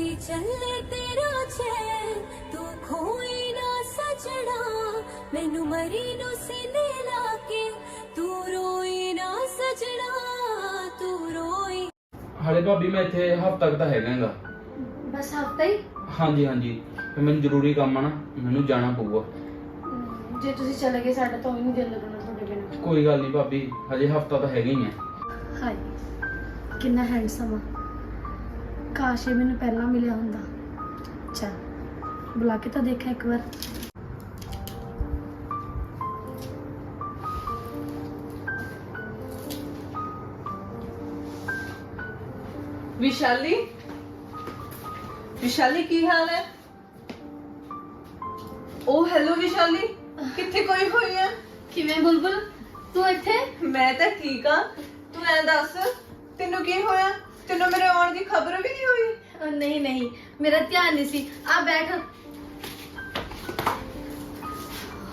ਸੀ ਚੱਲੇ ਤੇਰਾ ਚੈਨ ਤੂੰ ਖੋਈ ਨਾ ਸਜਣਾ ਮੈਨੂੰ ਮਰੀ ਨੂੰ ਸੀਨੇ ਲਾ ਕੇ ਤੂੰ ਰੋਈ ਨਾ ਸਜਣਾ ਤੂੰ ਰੋਈ ਹਾਲੇ ਭਾਬੀ ਮੈਂ ਇੱਥੇ ਹਫ਼ਤਾ ਤੱਕ ਤਾਂ ਹੈਗਾਗਾ ਬਸ ਹਫਤਾ ਹੀ ਹਾਂਜੀ ਹਾਂਜੀ ਤੇ ਮੈਨੂੰ ਜ਼ਰੂਰੀ ਕੰਮ ਆ ਨਾ ਮੈਨੂੰ ਜਾਣਾ ਪਊਗਾ ਜੇ ਤੁਸੀਂ ਚਲੇ ਗਏ ਸਾਡਾ ਤਾਂ ਉਹ ਵੀ ਨਹੀਂ ਦਿਲ ਲੱਗਣਾ ਤੁਹਾਡੇ ਬਿਨਾਂ ਕੋਈ ਗੱਲ ਨਹੀਂ ਭਾਬੀ ਹਜੇ ਹਫ਼ਤਾ ਤਾਂ ਹੈਗਾ ਹੀ ਆ ਹਾਏ ਕਿੰਨਾ ਹੈਂਡਸਮ ਆ ਕਾਸ਼ ਇਹ ਮੈਨੂੰ ਪਹਿਲਾਂ ਮਿਲਿਆ ਹੁੰਦਾ। ਚਲ ਬੁਲਾ ਕੇ ਤਾਂ ਦੇਖਾਂ ਇੱਕ ਵਾਰ। ਵਿਸ਼ਾਲੀ? ਵਿਸ਼ਾਲੀ ਕੀ ਹਾਲ ਹੈ? ਓ ਹੈਲੋ ਵਿਸ਼ਾਲੀ ਕਿੱਥੇ ਕੋਈ ਹੋਈ ਹੈ? ਕਿਵੇਂ ਬੁਲਬੁਲ? ਤੂੰ ਇੱਥੇ? ਮੈਂ ਤਾਂ ਠੀਕ ਆ ਤੂੰ ਐ ਦੱਸ ਤੈਨੂੰ ਕੀ ਹੋਇਆ? ਤੈਨੂੰ ਮੇਰੇ ਆਉਣ ਦੀ ਖਬਰ ਵੀ ਨਹੀਂ ਹੋਈ? ਅਹ ਨਹੀਂ ਨਹੀਂ। ਮੇਰਾ ਧਿਆਨ ਨਹੀਂ ਸੀ। ਆ ਬੈਠ।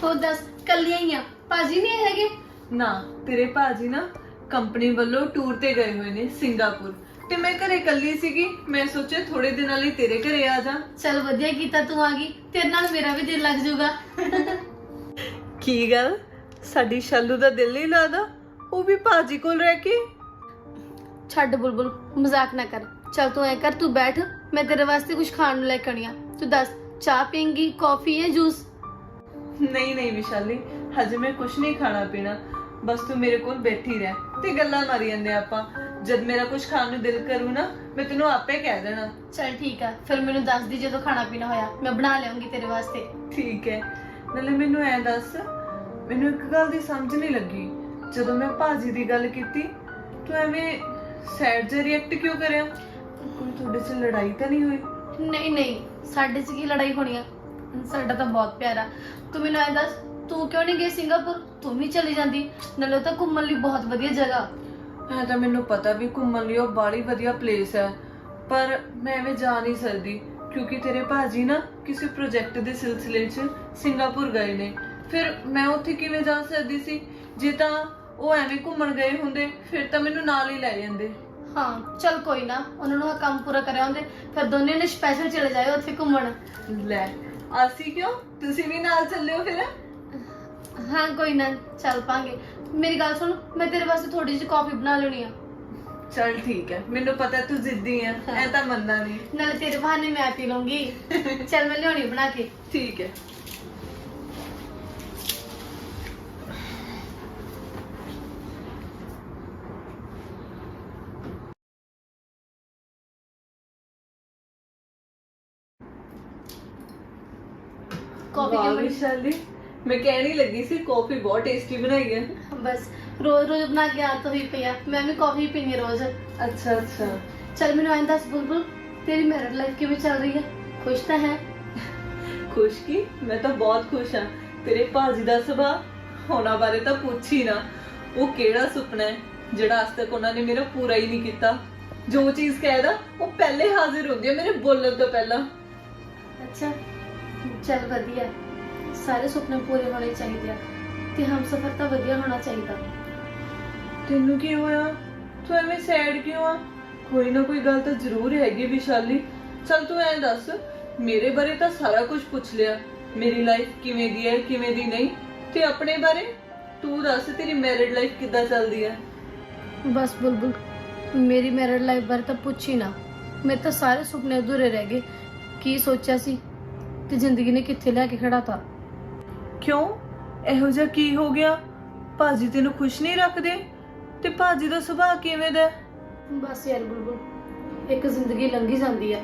ਹੋ ਦੱਸ ਕੱਲੀਆਂ ਹੀ ਆ। ਭਾਜੀ ਨਹੀਂ ਹੈਗੇ? ਨਾ ਤੇਰੇ ਭਾਜੀ ਨਾ ਕੰਪਨੀ ਵੱਲੋਂ ਟੂਰ ਤੇ ਗਏ ਹੋਏ ਨੇ ਸਿੰਗਾਪੁਰ। ਤੇ ਮੈਂ ਘਰੇ ਇਕੱਲੀ ਸੀਗੀ ਮੈਂ ਸੋਚਿਆ ਥੋੜੇ ਦਿਨਾਂ ਲਈ ਤੇਰੇ ਘਰੇ ਆ ਜਾ। ਚਲ ਵਧੀਆ ਕੀਤਾ ਤੂੰ ਆ ਗਈ। ਤੇਰੇ ਨਾਲ ਮੇਰਾ ਵੀ ਦਿਲ ਲੱਗ ਜਾਊਗਾ। ਕੀ ਗੱਲ? ਸਾਡੀ ਸ਼ਾਲੂ ਦਾ ਦਿਲ ਨਹੀਂ ਲੱਗਦਾ ਉਹ ਵੀ ਭਾਜੀ ਕੋਲ ਰਹਿ ਕੇ ਛੱਡ ਬੁਲਬੁਲ ਮਜ਼ਾਕ ਨਾ ਕਰ। ਚਲ ਤੂੰ ਐ ਕਰ ਤੂੰ ਬੈਠ ਮੈਂ ਤੇਰੇ ਵਾਸਤੇ ਕੁਝ ਖਾਣ ਨੂੰ ਲੈ ਕੇ ਆਉਣੀ ਆ। ਤੂੰ ਦੱਸ ਚਾਹ ਪੀਂਗੀ ਕਾਫੀ ਜਾਂ ਜੂਸ? ਨਹੀਂ ਨਹੀਂ ਵਿਸ਼ਾਲੀ ਹਜੇ ਮੈਂ ਕੁਝ ਨਹੀਂ ਖਾਣਾ ਪੀਣਾ। ਬਸ ਤੂੰ ਮੇਰੇ ਕੋਲ ਬੈਠੀ ਰਹਿ ਤੇ ਗੱਲਾਂ ਮਾਰੀ ਜਾਂਦੇ ਆਪਾਂ। ਜਦ ਮੇਰਾ ਕੁਝ ਖਾਣ ਨੂੰ ਦਿਲ ਕਰੂ ਨਾ ਮੈਂ ਤੈਨੂੰ ਆਪੇ ਕਹਿ ਦੇਣਾ। ਚਲ ਠੀਕ ਆ ਫਿਰ ਮੈਨੂੰ ਦੱਸ ਦੀ ਜਦੋਂ ਖਾਣਾ ਪੀਣਾ ਹੋਇਆ। ਮੈਂ ਬਣਾ ਲਿਆਉਂਗੀ ਤੇਰੇ ਵਾਸਤੇ। ਠੀਕ ਹੈ ਨਾਲੇ ਮੈਨੂੰ ਐ ਦੱਸ ਮੈਨੂੰ ਇੱਕ ਗੱਲ ਦੀ ਸਮਝ ਨਹੀਂ ਲੱਗੀ। ਜਦੋਂ ਮੈਂ ਭਾਜੀ ਦੀ ਗੱਲ ਕੀਤੀ ਤੂੰ ਐਵੇਂ ਸੈਡ ਜਿਹਾ ਰਿਐਕਟ ਕਿਉਂ ਕਰਿਆ? ਕੋਈ ਤੁਹਾਡੇ 'ਚ ਲੜਾਈ ਤਾਂ ਨਹੀਂ ਹੋਈ? ਨਹੀਂ ਨਹੀਂ ਸਾਡੇ 'ਚ ਕੀ ਲੜਾਈ ਹੋਣੀ ਆ? ਸਾਡਾ ਤਾਂ ਬਹੁਤ ਪਿਆਰਾ ਤੂੰ ਮੈਨੂੰ ਐ ਦੱਸ ਤੂੰ ਕਿਉਂ ਨਹੀਂ ਗਈ ਸਿੰਗਾਪੁਰ? ਤੂੰ ਵੀ ਚਲੀ ਜਾਂਦੀ। ਨਾਲੇ ਉਹ ਤਾਂ ਘੁੰਮਣ ਲਈ ਬਹੁਤ ਵਧੀਆ ਜਗ੍ਹਾ। ਹੈ ਤਾਂ ਮੈਨੂੰ ਪਤਾ ਵੀ ਘੁੰਮਣ ਲਈ ਉਹ ਬਾੜੀ ਵਧੀਆ ਪਲੇਸ ਹੈ ਪਰ ਮੈਂ ਐਵੇਂ ਜਾ ਨਹੀਂ ਸਕਦੀ ਕਿਉਂਕਿ ਤੇਰੇ ਭਾਜੀ ਨਾ ਕਿਸੇ ਪ੍ਰੋਜੈਕਟ ਦੇ ਸਿਲਸਿਲੇ 'ਚ ਸਿੰਗਾਪੁਰ ਗਏ ਨੇ। ਫਿਰ ਮੈਂ ਉੱਥੇ ਕਿਵੇਂ ਜਾ ਸਕਦੀ ਸੀ? ਜੇ ਤਾਂ ਉਹ ਐਵੇਂ ਘੁੰਮਣ ਗਏ ਹੁੰਦੇ ਫਿਰ ਤਾਂ ਮੈਨੂੰ ਨਾਲ ਹੀ ਲੈ ਜਾਂਦੇ। ਹਾਂ ਚਲ ਕੋਈ ਨਾ ਉਹਨਾਂ ਨੂੰ ਆਹ ਕੰਮ ਪੂਰਾ ਕਰਿਆ ਹੁੰਦੇ ਫਿਰ ਦੋਨੇ ਨੇ ਸਪੈਸ਼ਲ ਚਲੇ ਜਾਏ ਉੱਥੇ ਘੁੰਮਣ। ਲੈ ਆਸੀ ਕਿਉਂ? ਤੁਸੀਂ ਵੀ ਨਾਲ ਚੱਲਿਓ ਫਿਰ। ਹਾਂ ਕੋਈ ਨਾ ਚੱਲ ਪਾਂਗੇ। ਮੇਰੀ ਗੱਲ ਸੁਣ ਮੈਂ ਤੇਰੇ ਵਾਸਤੇ ਥੋੜੀ ਜਿਹੀ ਕਾਫੀ ਬਣਾ ਲੈਣੀ ਆ। ਚਲ ਠੀਕ ਹੈ ਮੈਨੂੰ ਪਤਾ ਤੂੰ ਜ਼ਿੱਦੀ ਹੈ ਐ ਤਾਂ ਮੰਨਣਾ ਨਹੀਂ। ਨਾਲੇ ਤੇਰੇ ਬਹਾਨੇ ਮੈਂ ਪੀ ਲੂੰਗੀ ਚੱਲ ਮੈਂ ਲਿਆਉਣੀ ਬਣਾ ਕੇ। ਠੀਕ ਹੈ। ਵਾਹ ਕਿਉਂ ਬਣੀ ਵਿਸ਼ਾਲੀ ਮੈਂ ਕਹਿਣੀ ਲੱਗੀ ਸੀ ਕਾਫੀ ਬਹੁਤ ਟੇਸਟੀ ਬਣਾਈ ਹੈ ਬਸ ਰੋਜ਼ ਰੋਜ਼ ਬਣਾ ਕੇ ਆਦਤ ਹੋਈ ਪਈ ਆ ਮੈਂ ਵੀ ਕਾਫੀ ਪੀਣੀ ਆ ਰੋਜ਼ ਅੱਛਾ ਅੱਛਾ ਚੱਲ ਮੈਨੂੰ ਐਂ ਦੱਸ ਬੁਲਬੁਲ ਤੇਰੀ ਮੈਰਿਡ ਲਾਈਫ ਕਿਵੇਂ ਚੱਲ ਰਹੀ ਹੈ ਖੁਸ਼ ਤਾਂ ਹੈ ਖੁਸ਼ ਕੀ ਮੈਂ ਤਾਂ ਬਹੁਤ ਖੁਸ਼ ਹਾਂ ਤੇਰੇ ਭਾਜੀ ਦਾ ਸੁਭਾਅ ਹੋਣਾ ਬਾਰੇ ਤਾਂ ਪੁੱਛ ਹੀ ਨਾ ਉਹ ਕਿਹੜਾ ਸੁਪਨਾ ਹੈ ਜਿਹੜਾ ਅੱਜ ਤੱਕ ਉਹਨਾਂ ਨੇ ਮੇਰਾ ਪੂਰਾ ਹੀ ਨਹੀਂ ਕੀਤਾ ਜੋ ਚੀਜ਼ ਕਹਿਦਾ ਉਹ ਪਹਿਲੇ ਹਾਜ਼ਰ ਹੁੰਦੀ ਹੈ ਮੇਰੇ ਬੋਲਣ ਤੋਂ ਪਹਿਲਾਂ ਅੱਛਾ ਚੱਲ ਵਧੀਆ ਸਾਰੇ ਸੁਪਨੇ ਪੂਰੇ ਹੋਣੇ ਚਾਹੀਦੇ ਆ ਤੇ ਹਮ ਸਫਰ ਤਾਂ ਵਧੀਆ ਹੋਣਾ ਚਾਹੀਦਾ। ਤੈਨੂੰ ਕੀ ਹੋਇਆ ਤੂੰ ਐਵੇਂ ਸੈਡ ਕਿਉਂ ਆ? ਕੋਈ ਨਾ ਕੋਈ ਗੱਲ ਤਾਂ ਜ਼ਰੂਰ ਹੈਗੀ ਵਿਸ਼ਾਲੀ। ਚਲ ਤੂੰ ਐਂ ਦੱਸ ਮੇਰੇ ਬਾਰੇ ਤਾਂ ਸਾਰਾ ਕੁਝ ਪੁੱਛ ਲਿਆ। ਮੇਰੀ ਲਾਈਫ ਕਿਵੇਂ ਦੀ ਹੈ ਕਿਵੇਂ ਦੀ ਨਹੀਂ? ਤੇ ਆਪਣੇ ਬਾਰੇ? ਤੂੰ ਦੱਸ ਤੇਰੀ ਮੈਰਿਡ ਲਾਈਫ ਕਿੱਦਾਂ ਚੱਲਦੀ ਹੈ? ਬਸ ਬੁਲਬੁਲ ਮੇਰੀ ਮੈਰਿਡ ਲਾਈਫ ਬਾਰੇ ਤਾਂ ਪੁੱਛ ਹੀ ਨਾ। ਮੇਰੇ ਤਾਂ ਸਾਰੇ ਸੁਪਨੇ ਅਧੂਰੇ ਰਹਿ ਗਏ। ਕੀ ਸੋਚਿਆ ਸੀ? ਤੇ ਜ਼ਿੰਦਗੀ ਨੇ ਕਿੱਥੇ ਲੈ ਕੇ ਖੜਾਤਾ ਕਿਉਂ? ਇਹੋ ਜਿਹਾ ਕੀ ਹੋ ਗਿਆ? ਭਾਜੀ ਤੈਨੂੰ ਖੁਸ਼ ਨਹੀਂ ਰੱਖਦੇ? ਤੇ ਭਾਜੀ ਦਾ ਸੁਭਾਅ ਕਿਵੇਂ ਦਾ ਹੈ? ਬਸ ਯਾਰ ਬੁਲਬੁਲ ਇੱਕ ਜ਼ਿੰਦਗੀ ਲੰਘੀ ਜਾਂਦੀ ਹੈ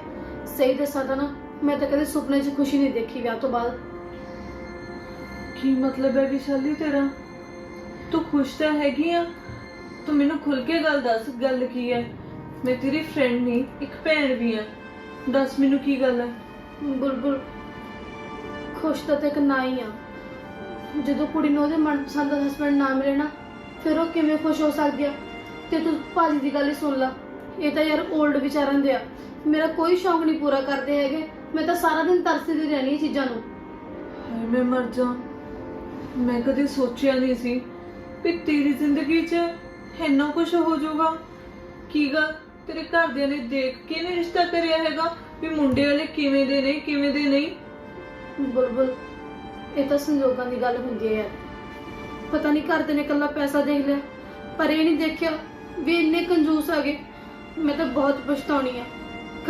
ਸਹੀ ਦੱਸਾਂ ਤਾਂ ਨਾ ਮੈਂ ਤਾਂ ਕਦੇ ਸੁਪਨੇ 'ਚ ਖੁਸ਼ੀ ਨਹੀਂ ਦੇਖੀ ਵਿਆਹ ਤੋਂ ਬਾਅਦ। ਕੀ ਮਤਲਬ ਹੈ ਵਿਸ਼ਾਲੀ ਤੇਰਾ? ਤੂੰ ਖੁਸ਼ ਤਾਂ ਹੈਗੀ ਆ। ਤੂੰ ਮੈਨੂੰ ਖੁੱਲ ਕੇ ਗੱਲ ਦੱਸ ਗੱਲ ਕੀ ਹੈ? ਮੈਂ ਤੇਰੀ ਫਰੈਂਡ ਨਹੀਂ ਇੱਕ ਭੈਣ ਵੀ ਆ। ਦੱਸ ਮੈਨੂੰ ਕੀ ਗੱਲ ਹੈ? ਬੁਲਬੁਲ ਖੁਸ਼ ਤਾਂ ਤੇ ਇੱਕ ਨਾ ਹੀ ਆ। ਜਦੋਂ ਕੁੜੀ ਨੂੰ ਉਹਦੇ ਮਨਪਸੰਦ ਦਾ ਹਸਬੰਡ ਨਾ ਮਿਲੇ ਨਾ, ਫਿਰ ਉਹ ਕਿਵੇਂ ਖੁਸ਼ ਹੋ ਸਕਦੀ ਆ? ਤੇ ਤੂੰ ਭਾਜੀ ਦੀ ਗੱਲ ਹੀ ਸੁਣ ਲਾ। ਇਹ ਤਾਂ ਯਾਰ 올ਡ ਵਿਚਾਰਾਂ ਦੇ ਆ। ਮੇਰਾ ਕੋਈ ਸ਼ੌਂਕ ਨਹੀਂ ਪੂਰਾ ਕਰਦੇ ਹੈਗੇ। ਮੈਂ ਤਾਂ ਸਾਰਾ ਦਿਨ ਤਰਸਦੀ ਰਹਿਣੀ ਇਹ ਚੀਜ਼ਾਂ ਨੂੰ। ਹਾਏ, ਮੈਂ ਮਰ ਜਾ ਮੈਂ ਕਦੇ ਸੋਚਿਆ ਨਹੀਂ ਸੀ ਵੀ ਤੇਰੀ ਜ਼ਿੰਦਗੀ 'ਚ ਇੰਨਾ ਕੁਝ ਹੋ ਜਾਊਗਾ। ਕੀ ਗਾ ਤੇਰੇ ਘਰਦਿਆਂ ਨੇ ਦੇਖ ਕੇ ਨਹੀਂ ਰਿਸ਼ਤਾ ਕਰਿਆ ਹੈਗਾ ਵੀ ਮੁੰਡੇ ਵਾਲੇ ਕਿਵੇਂ ਦੇ ਨੇ, ਕਿਵੇਂ ਦੇ ਨਹੀਂ? ਬੁਲਬੁਲ, ਇਹ ਤਾਂ ਸੰਜੋਗਾਂ ਦੀ ਗੱਲ ਹੁੰਦੀ ਹੈ। ਯਾਰ ਪਤਾ ਨਹੀਂ ਘਰਦੇ ਨੇ ਇਕੱਲਾ ਪੈਸਾ ਦੇਖ ਲਿਆ, ਪਰ ਇਹ ਨਹੀਂ ਦੇਖਿਆ ਵੀ ਇੰਨੇ ਕੰਜੂਸ ਆ ਗਏ ਮੈਂ ਤਾਂ ਬਹੁਤ ਪਛਤਾਉਣੀ ਆ।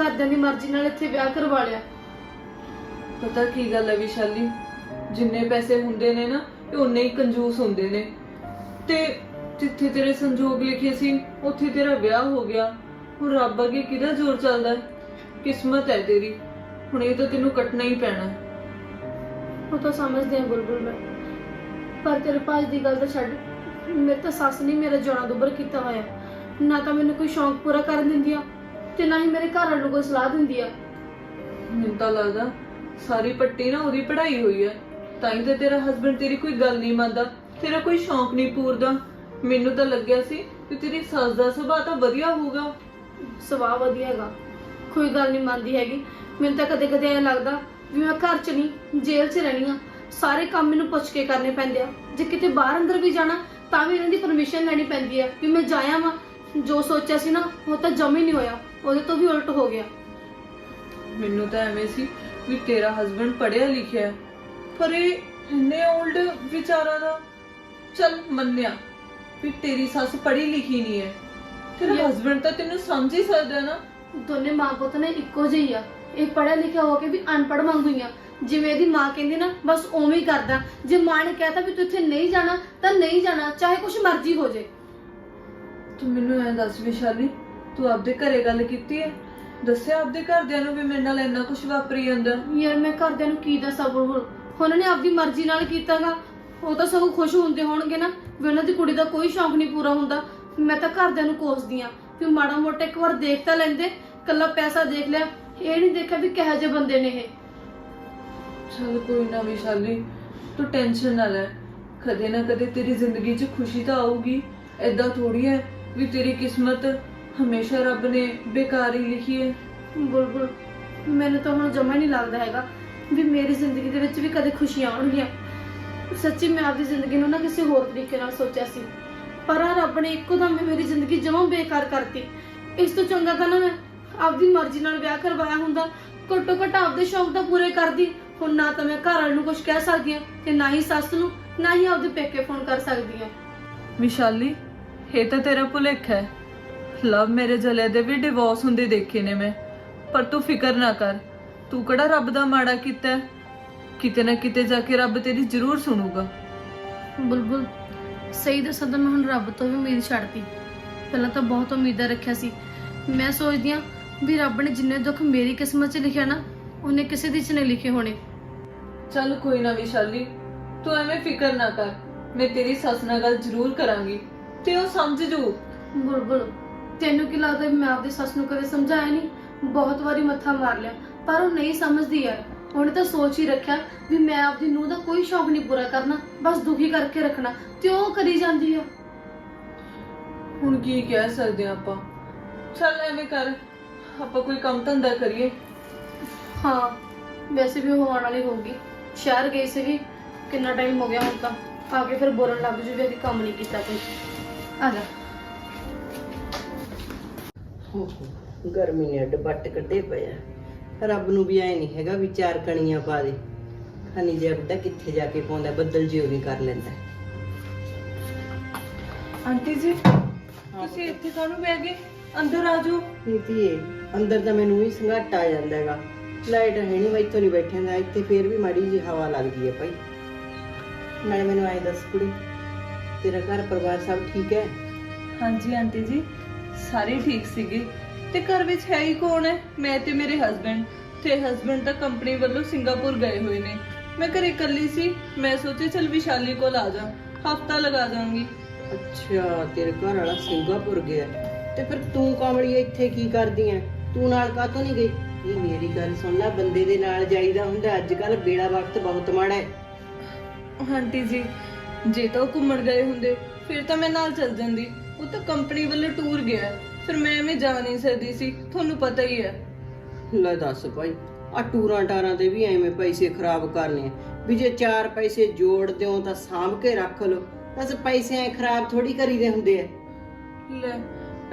ਘਰਦਿਆਂ ਦੀ ਮਰਜ਼ੀ ਨਾਲ ਇੱਥੇ ਵਿਆਹ ਕਰਵਾ ਲਿਆ। ਪਤਾ ਕੀ ਗੱਲ ਹੈ ਵਿਸ਼ਾਲੀ? ਜਿੰਨੇ ਪੈਸੇ ਹੁੰਦੇ ਨੇ ਨਾ, ਇਹ ਉਨੇ ਹੀ ਕੰਜੂਸ ਹੁੰਦੇ ਨੇ। ਤੇ ਜਿੱਥੇ ਤੇਰੇ ਸੰਜੋਗ ਲਿਖੇ ਸੀ, ਉੱਥੇ ਤੇਰਾ ਵਿਆਹ ਹੋ ਗਿਆ। ਹੁਣ ਰੱਬ ਅੱਗੇ ਕਿਹਦਾ ਜ਼ੋਰ ਚੱਲਦਾ ਹੈ? ਕਿਸਮਤ ਹੈ ਤੇਰੀ। ਹੁਣ ਇਹ ਤਾਂ ਤੈਨੂੰ ਕੱਟਣਾ ਹੀ ਪੈਣਾ। ਹੈ। ਉਹ ਤਾਂ ਸਮਝਦੇ ਆ ਬੁਲਬੁਲ ਮੈਂ। ਪਰ ਤੇਰੇ ਭਾਜ ਦੀ ਗੱਲ ਤਾਂ ਛੱਡ। ਮੇਰੇ ਤਾਂ ਸੱਸ ਨੇ ਮੇਰਾ ਜਾਣਾ ਦੁੱਬਰ ਕੀਤਾ ਹੋਇਆ। ਨਾ ਤਾਂ ਮੈਨੂੰ ਕੋਈ ਸ਼ੌਂਕ ਪੂਰਾ ਕਰਨ ਦਿੰਦੀ ਆ ਤੇ ਨਾ ਹੀ ਮੇਰੇ ਘਰ ਵਾਲੇ ਨੂੰ ਕੋਈ ਸਲਾਹ ਦਿੰਦੀ ਆ ਮੈਨੂੰ ਤਾਂ ਲੱਗਦਾ ਸਾਰੀ ਪੱਟੀ ਨਾ ਉਹਦੀ ਪੜ੍ਹਾਈ ਹੋਈ ਹੈ ਤਾਂ ਹੀ ਤਾਂ ਤੇਰਾ ਹਸਬੰਡ ਤੇਰੀ ਕੋਈ ਗੱਲ ਨਹੀਂ ਮੰਨਦਾ ਤੇਰਾ ਕੋਈ ਸ਼ੌਂਕ ਨਹੀਂ ਪੂਰਦਾ। ਮੈਨੂੰ ਤਾਂ ਲੱਗਿਆ ਸੀ ਕਿ ਤੇਰੀ ਸੱਸ ਦਾ ਸੁਭਾਅ ਤਾਂ ਵਧੀਆ ਹੋਊਗਾ। ਸੁਭਾਅ ਵਧੀਆ ਹੈਗਾ। ਕੋਈ ਗੱਲ ਨਹੀਂ ਮੰਨਦੀ ਹੈਗੀ। ਮੈਨੂੰ ਤਾਂ ਕਦੇ ਕਦੇ ਐਂ ਲੱਗਦਾ ਵੀ ਮੈਂ ਘਰ 'ਚ ਨਹੀਂ ਜੇਲ੍ਹ 'ਚ ਰਹਿਣੀ ਆ। ਸਾਰੇ ਕੰਮ ਮੈਨੂੰ ਪੁੱਛ ਕੇ ਕਰਨੇ ਪੈਂਦੇ ਆ। ਜੇ ਕਿਤੇ ਬਾਹਰ ਅੰਦਰ ਵੀ ਜਾਣਾ ਤਾਂ ਵੀ ਇਹਨਾਂ ਦੀ ਪਰਮਿਸ਼ਨ ਲੈਣੀ ਪੈਂਦੀ ਆ ਵੀ ਮੈਂ ਜਾਇਆ ਵਾਂ। ਜੋ ਸੋਚਿਆ ਸੀ ਨਾ ਉਹ ਤਾਂ ਜਮ ਹੀ ਨਹੀਂ ਹੋਇਆ। ਉਹਦੇ ਤੋਂ ਵੀ ਉਲਟ ਹੋ ਗਿਆ। ਮੈਨੂੰ ਤਾਂ ਐਵੇਂ ਸੀ ਵੀ ਤੇਰਾ ਹਸਬੰਡ ਪੜ੍ਹਿਆ ਲਿਖਿਆ ਹੈ। ਪਰ ਇਹ ਇੰਨੇ 올ਡ ਵਿਚਾਰਾਂ ਦਾ ਚੱਲ ਮੰਨਿਆ ਵੀ ਤੇਰੀ ਸੱਸ ਪੜ੍ਹੀ ਲਿਖੀ ਨਹੀਂ ਹੈ। ਤੇਰਾ ਯਾ- ਹਸਬੰਡ ਤਾਂ ਤੈਨੂੰ ਸਮਝ ਹੀ ਸਕਦਾ ਨਾ। ਦੋਨੇ ਮਾਂ ਪੁੱਤ ਨੇ ਇੱਕੋ ਜਿਹੀ ਆ। ਇਹ ਪੜ੍ਹਿਆ ਲਿਖਿਆ ਹੋ ਕੇ ਵੀ ਅਨਪੜ੍ਹ ਵਾਂਗੂ ਹੀ ਆ। ਜਿਵੇਂ ਇਹਦੀ ਮਾਂ ਕਹਿੰਦੀ ਨਾ ਬਸ ਉਵੇਂ ਹੀ ਕਰਦਾ। ਜੇ ਮਾਂ ਨੇ ਕਹਿਤਾ ਵੀ ਤੂੰ ਇੱਥੇ ਨਹੀਂ ਜਾਣਾ ਤਾਂ ਨਹੀਂ ਜਾਣਾ ਚਾਹੇ ਕੁਛ ਮਰਜ਼ੀ ਹੋ ਜੇ ਤੂੰ ਮੈਨੂੰ ਐਂ ਦੱਸ ਵਿਸ਼ਾਲੀ ਤੂੰ ਆਪਦੇ ਘਰੇ ਗੱਲ ਕੀਤੀ ਹੈ ਦੱਸਿਆ ਆਪਦੇ ਘਰਦਿਆਂ ਨੂੰ ਵੀ ਮੇਰੇ ਨਾਲ ਇੰਨਾ ਕੁਝ ਵਾਪਰੀ ਜਾਂਦਾ? ਯਾਰ ਮੈਂ ਘਰਦਿਆਂ ਨੂੰ ਕੀ ਦੱਸਾਂ ਬੁਲਬੁਲ ਉਹਨਾਂ ਨੇ ਆਪਦੀ ਮਰਜ਼ੀ ਨਾਲ ਕੀਤਾਗਾ। ਉਹ ਤਾਂ ਸਗੋਂ ਖੁਸ਼ ਹੁੰਦੇ ਹੋਣਗੇ ਨਾ ਵੀ ਉਹਨਾਂ ਦੀ ਕੁੜੀ ਦਾ ਕੋਈ ਸ਼ੌਂਕ ਨਹੀਂ ਪੂਰਾ ਹੁੰਦਾ। ਮੈਂ ਤਾਂ ਘਰਦਿਆਂ ਨੂੰ ਕੋਸਦੀ ਆ ਵੀ ਮਾੜਾ ਮੋਟਾ ਇੱਕ ਵਾਰ ਦੇਖ ਤਾਂ ਲੈਂਦੇ ਕੱਲਾ ਪੈਸਾ ਦੇਖ ਲਿਆ ਇਹ ਨਹੀਂ ਦੇਖਿਆ ਵੀ ਕਿਹੋ ਜਿਹੇ ਬੰਦੇ ਨੇ ਇਹ। ਚਲ ਕੋਈ ਨਾ ਵਿਸ਼ਾਲੀ ਤੂੰ ਟੈਨਸ਼ਨ ਨਾ ਲੈ। ਕਦੇ ਨਾ ਕਦੇ ਤੇਰੀ ਜ਼ਿੰਦਗੀ 'ਚ ਖੁਸ਼ੀ ਤਾਂ ਆਊਗੀ। ਐਦਾਂ ਥੋੜੀ ਹੈ ਵੀ ਤੇਰੀ ਕਿਸਮਤ ਹਮੇਸ਼ਾ ਰੱਬ ਨੇ ਬੇਕਾਰ ਹੀ ਲਿਖੀ ਹੈ ਬੁਲਬੁਲ ਮੈਨੂੰ ਤਾਂ ਹੁਣ ਜਮਾ ਨਹੀਂ ਲੱਗਦਾ ਹੈਗਾ ਵੀ ਮੇਰੀ ਜ਼ਿੰਦਗੀ ਦੇ ਵਿੱਚ ਵੀ ਕਦੇ ਖੁਸ਼ੀਆਂ ਆਉਣਗੀਆਂ। ਸੱਚੀ ਮੈਂ ਆਪਦੀ ਜ਼ਿੰਦਗੀ ਨੂੰ ਨਾ ਕਿਸੇ ਹੋਰ ਤਰੀਕੇ ਨਾਲ ਸੋਚਿਆ ਸੀ। ਪਰ ਆ ਰੱਬ ਨੇ ਇੱਕੋ ਦਮ ਮੇਰੀ ਜ਼ਿੰਦਗੀ ਜਮਾਂ ਬੇਕਾਰ ਕਰਤੀ। ਇਸ ਤੋਂ ਚੰਗਾ ਤਾਂ ਨਾ ਮੈਂ ਆਪਦੀ ਮਰਜ਼ੀ ਨਾਲ ਵਿਆਹ ਕਰਵਾਇਆ ਹੁੰਦਾ। ਘੱਟੋ ਘੱਟ ਆਪਦੇ ਸ਼ੌਂਕ ਤਾਂ ਪੂਰੇ ਕਰਦੀ। ਹੁਣ ਨਾ ਤਾਂ ਮੈਂ ਘਰ ਵਾਲੇ ਨੂੰ ਕੁਝ ਕਹਿ ਸਕਦੀ ਹਾਂ ਤੇ ਨਾ ਹੀ ਸੱਸ ਨੂੰ ਨਾ ਹੀ ਆਪਦੇ ਪੇਕੇ ਫੋਨ ਕਰ ਸਕਦੀ ਹਾਂ। ਵਿਸ਼ਾਲੀ ਇਹ ਤਾਂ ਤੇਰਾ ਭੁਲੇਖ ਹੈ। ਲਵ ਮੇਰੇ ਜਲੇ ਦੇ ਵੀ ਡਿਵੋਰਸ ਹੁੰਦੇ ਦੇਖੇ ਨੇ ਮੈਂ। ਪਰ ਤੂੰ ਫਿਕਰ ਨਾ ਕਰ। ਤੂੰ ਕਿਹੜਾ ਰੱਬ ਦਾ ਮਾੜਾ ਕੀਤਾ ਹੈ? ਕਿਤੇ ਨਾ ਕਿਤੇ ਜਾ ਕੇ ਰੱਬ ਤੇਰੀ ਜ਼ਰੂਰ ਸੁਣੂਗਾ। ਬੁਲਬੁਲ ਸਹੀ ਦੱਸਾਂ ਤਾਂ ਮੈਂ ਹੁਣ ਰੱਬ ਤੋਂ ਵੀ ਉਮੀਦ ਛੱਡਤੀ। ਪਹਿਲਾਂ ਤਾਂ ਬਹੁਤ ਉਮੀਦਾਂ ਰੱਖਿਆ ਸੀ। ਮੈਂ ਸੋਚਦੀ ਹਾਂ ਵੀ ਰੱਬ ਨੇ ਜਿੰਨੇ ਦੁੱਖ ਮੇਰੀ ਕਿਸਮਤ 'ਚ ਲਿਖਿਆ ਨਾ ਉਹਨੇ ਕਿਸੇ ਦੀ 'ਚ ਨਹੀਂ ਲਿਖੇ ਹੋਣੇ। ਚੱਲ ਕੋਈ ਨਾ ਵਿਸ਼ਾਲੀ ਤੂੰ ਐਵੇਂ ਫਿਕਰ ਨਾ ਕਰ। ਮੈਂ ਤੇਰੀ ਸੱਸ ਨਾਲ ਗੱਲ ਜ਼ਰੂਰ ਕਰਾਂਗੀ ਤੇ ਉਹ ਸਮਝ ਜੂ। ਬੁਲਬੁਲ ਤੈਨੂੰ ਕੀ ਲੱਗਦਾ ਵੀ ਮੈਂ ਆਪਦੀ ਸੱਸ ਨੂੰ ਕਦੇ ਸਮਝਾਇਆ ਨਹੀਂ? ਬਹੁਤ ਵਾਰੀ ਮੱਥਾ ਮਾਰ ਲਿਆ ਪਰ ਉਹ ਨਹੀਂ ਸਮਝਦੀ ਯਾਰ। ਉਹਨੇ ਤਾਂ ਸੋਚ ਹੀ ਰੱਖਿਆ ਵੀ ਮੈਂ ਆਪਦੀ ਨੂੰਹ ਦਾ ਕੋਈ ਸ਼ੌਕ ਨਹੀਂ ਪੂਰਾ ਕਰਨਾ ਬਸ ਦੁਖੀ ਕਰਕੇ ਰੱਖਣਾ ਤੇ ਉਹ ਕਰੀ ਜਾਂਦੀ ਆ। ਹੁਣ ਕੀ ਕਹਿ ਸਕਦੇ ਹਾਂ ਆਪਾਂ? ਚੱਲ ਐਵੇਂ ਕਰ ਆਪਾਂ ਕੋਈ ਕੰਮ ਧੰਦਾ ਕਰੀਏ। ਹਾਂ ਵੈਸੇ ਵੀ ਉਹ ਆਉਣ ਵਾਲੀ ਹੋਊਗੀ। ਸ਼ਹਿਰ ਗਈ ਸੀਗੀ ਕਿੰਨਾ ਟਾਈਮ ਹੋ ਗਿਆ ਹੁਣ ਤਾਂ। ਆ ਕੇ ਫਿਰ ਬੋਲਣ ਲੱਗ ਜੂ ਵੀ ਅਸੀਂ ਕੰਮ ਨਹੀਂ ਕੀਤਾ ਕੋਈ। ਆ ਜਾ। ਗਰਮੀ ਨੇ ਅੱਡ ਬੱਟ ਕੱਢੇ ਪਏ ਆ। ਰੱਬ ਨੂੰ ਵੀ ਐ ਨਹੀਂ ਹੈਗਾ ਵੀ ਚਾਰ ਕਣੀਆਂ ਪਾ ਦੇ। ਖਨੀ ਜੇ ਬੱਡਾ ਕਿੱਥੇ ਜਾ ਕੇ ਪਾਉਂਦਾ ਬੱਦਲ ਜਿਉ ਵੀ ਕਰ ਲੈਂਦਾ। ਆਂਟੀ ਜੀ ਤੁਸੀਂ ਇੱਥੇ ਕਾਹਨੂੰ ਬਹਿ ਗਏ? ਅੰਦਰ ਆ ਜਾਓ। ਨਹੀਂ ਧੀਏ ਅੰਦਰ ਤਾਂ ਮੈਨੂੰ ਵੀ ਸੰਘਾਟ ਆ ਜਾਂਦਾ ਹੈਗਾ। ਲਾਈਟ ਹੈ ਨਹੀਂ ਮੈਂ ਇੱਥੋਂ ਨਹੀਂ ਬੈਠਿਆਂਗਾ ਇੱਥੇ ਫੇਰ ਵੀ ਮਾੜੀ ਜੀ ਹਵਾ ਲੱਗਦੀ ਹੈ ਭਾਈ। ਨਾਲੇ ਮੈਨੂੰ ਐ ਦੱਸ ਕੁੜੀ ਤੇਰਾ ਘਰ ਪਰਿਵਾਰ ਸਭ ਠੀਕ ਹੈ? ਹਾਂਜੀ ਆਂਟੀ ਜੀ ਸਾਰੇ ਠੀਕ ਸੀਗੇ। ਤੇ ਘਰ ਵਿੱਚ ਹੈ ਹੀ ਕੌਣ ਹੈ? ਮੈਂ ਤੇ ਮੇਰੇ ਹਸਬੰਡ ਤੇ ਹਸਬੰਡ ਤਾਂ ਕੰਪਨੀ ਵੱਲੋਂ ਸਿੰਗਾਪੁਰ ਗਏ ਹੋਏ ਨੇ। ਮੈਂ ਘਰੇ ਇਕੱਲੀ ਸੀ। ਮੈਂ ਸੋਚਿਆ ਚਲ ਵਿਸ਼ਾਲੀ ਕੋਲ ਆ ਜਾ। ਹਫਤਾ ਲਗਾ ਜਾਵਾਂਗੀ। ਅੱਛਾ ਤੇਰੇ ਘਰ ਵਾਲਾ ਸਿੰਗਾਪੁਰ ਗਿਆ ਤੇ ਫਿਰ ਤੂੰ ਕਾਮੜੀ ਇੱਥੇ ਕੀ ਕਰਦੀ ਐ? ਤੂੰ ਨਾਲ ਕਾਹਤੋਂ ਨਹੀਂ ਗਈ? ਇਹ ਮੇਰੀ ਗੱਲ ਸੁਣ ਲੈ ਬੰਦੇ ਦੇ ਨਾਲ ਜਾਈਦਾ ਹੁੰਦਾ ਅੱਜ ਕੱਲ ਬੇੜਾ ਵਕਤ ਬਹੁਤ ਮਾੜਾ ਹੈ ਆਂਟੀ ਜੀ ਜੇ ਤਾਂ ਉਹ ਘੁੰਮਣ ਗਏ ਹੁੰਦੇ ਫਿਰ ਤਾਂ ਮੈਂ ਨਾਲ ਚੱਲ ਜਾਂਦੀ। ਉਹ ਤਾਂ ਕੰਪਨੀ ਵੱਲੋਂ ਟੂਰ ਗਿਆ ਫਿਰ ਮੈਂ ਐਵੇਂ ਜਾ ਨਹੀਂ ਸਕਦੀ ਸੀ ਤੁਹਾਨੂੰ ਪਤਾ ਹੀ ਹੈ ਲੈ ਦੱਸ ਭਾਈ ਆ ਟੂਰਾਂ ਟਾਰਾਂ ਤੇ ਵੀ ਐਵੇਂ ਪੈਸੇ ਖਰਾਬ ਕਰਨੇ ਆ ਵੀ ਜੇ ਚਾਰ ਪੈਸੇ ਜੋੜ ਦਿਓ ਤਾਂ ਸਾਂਭ ਕੇ ਰੱਖ ਲਓ ਬਸ ਪੈਸੇ ਐ ਖਰਾਬ ਥੋੜੀ ਕਰੀਦੇ ਹੁੰਦੇ ਆ ਲੈ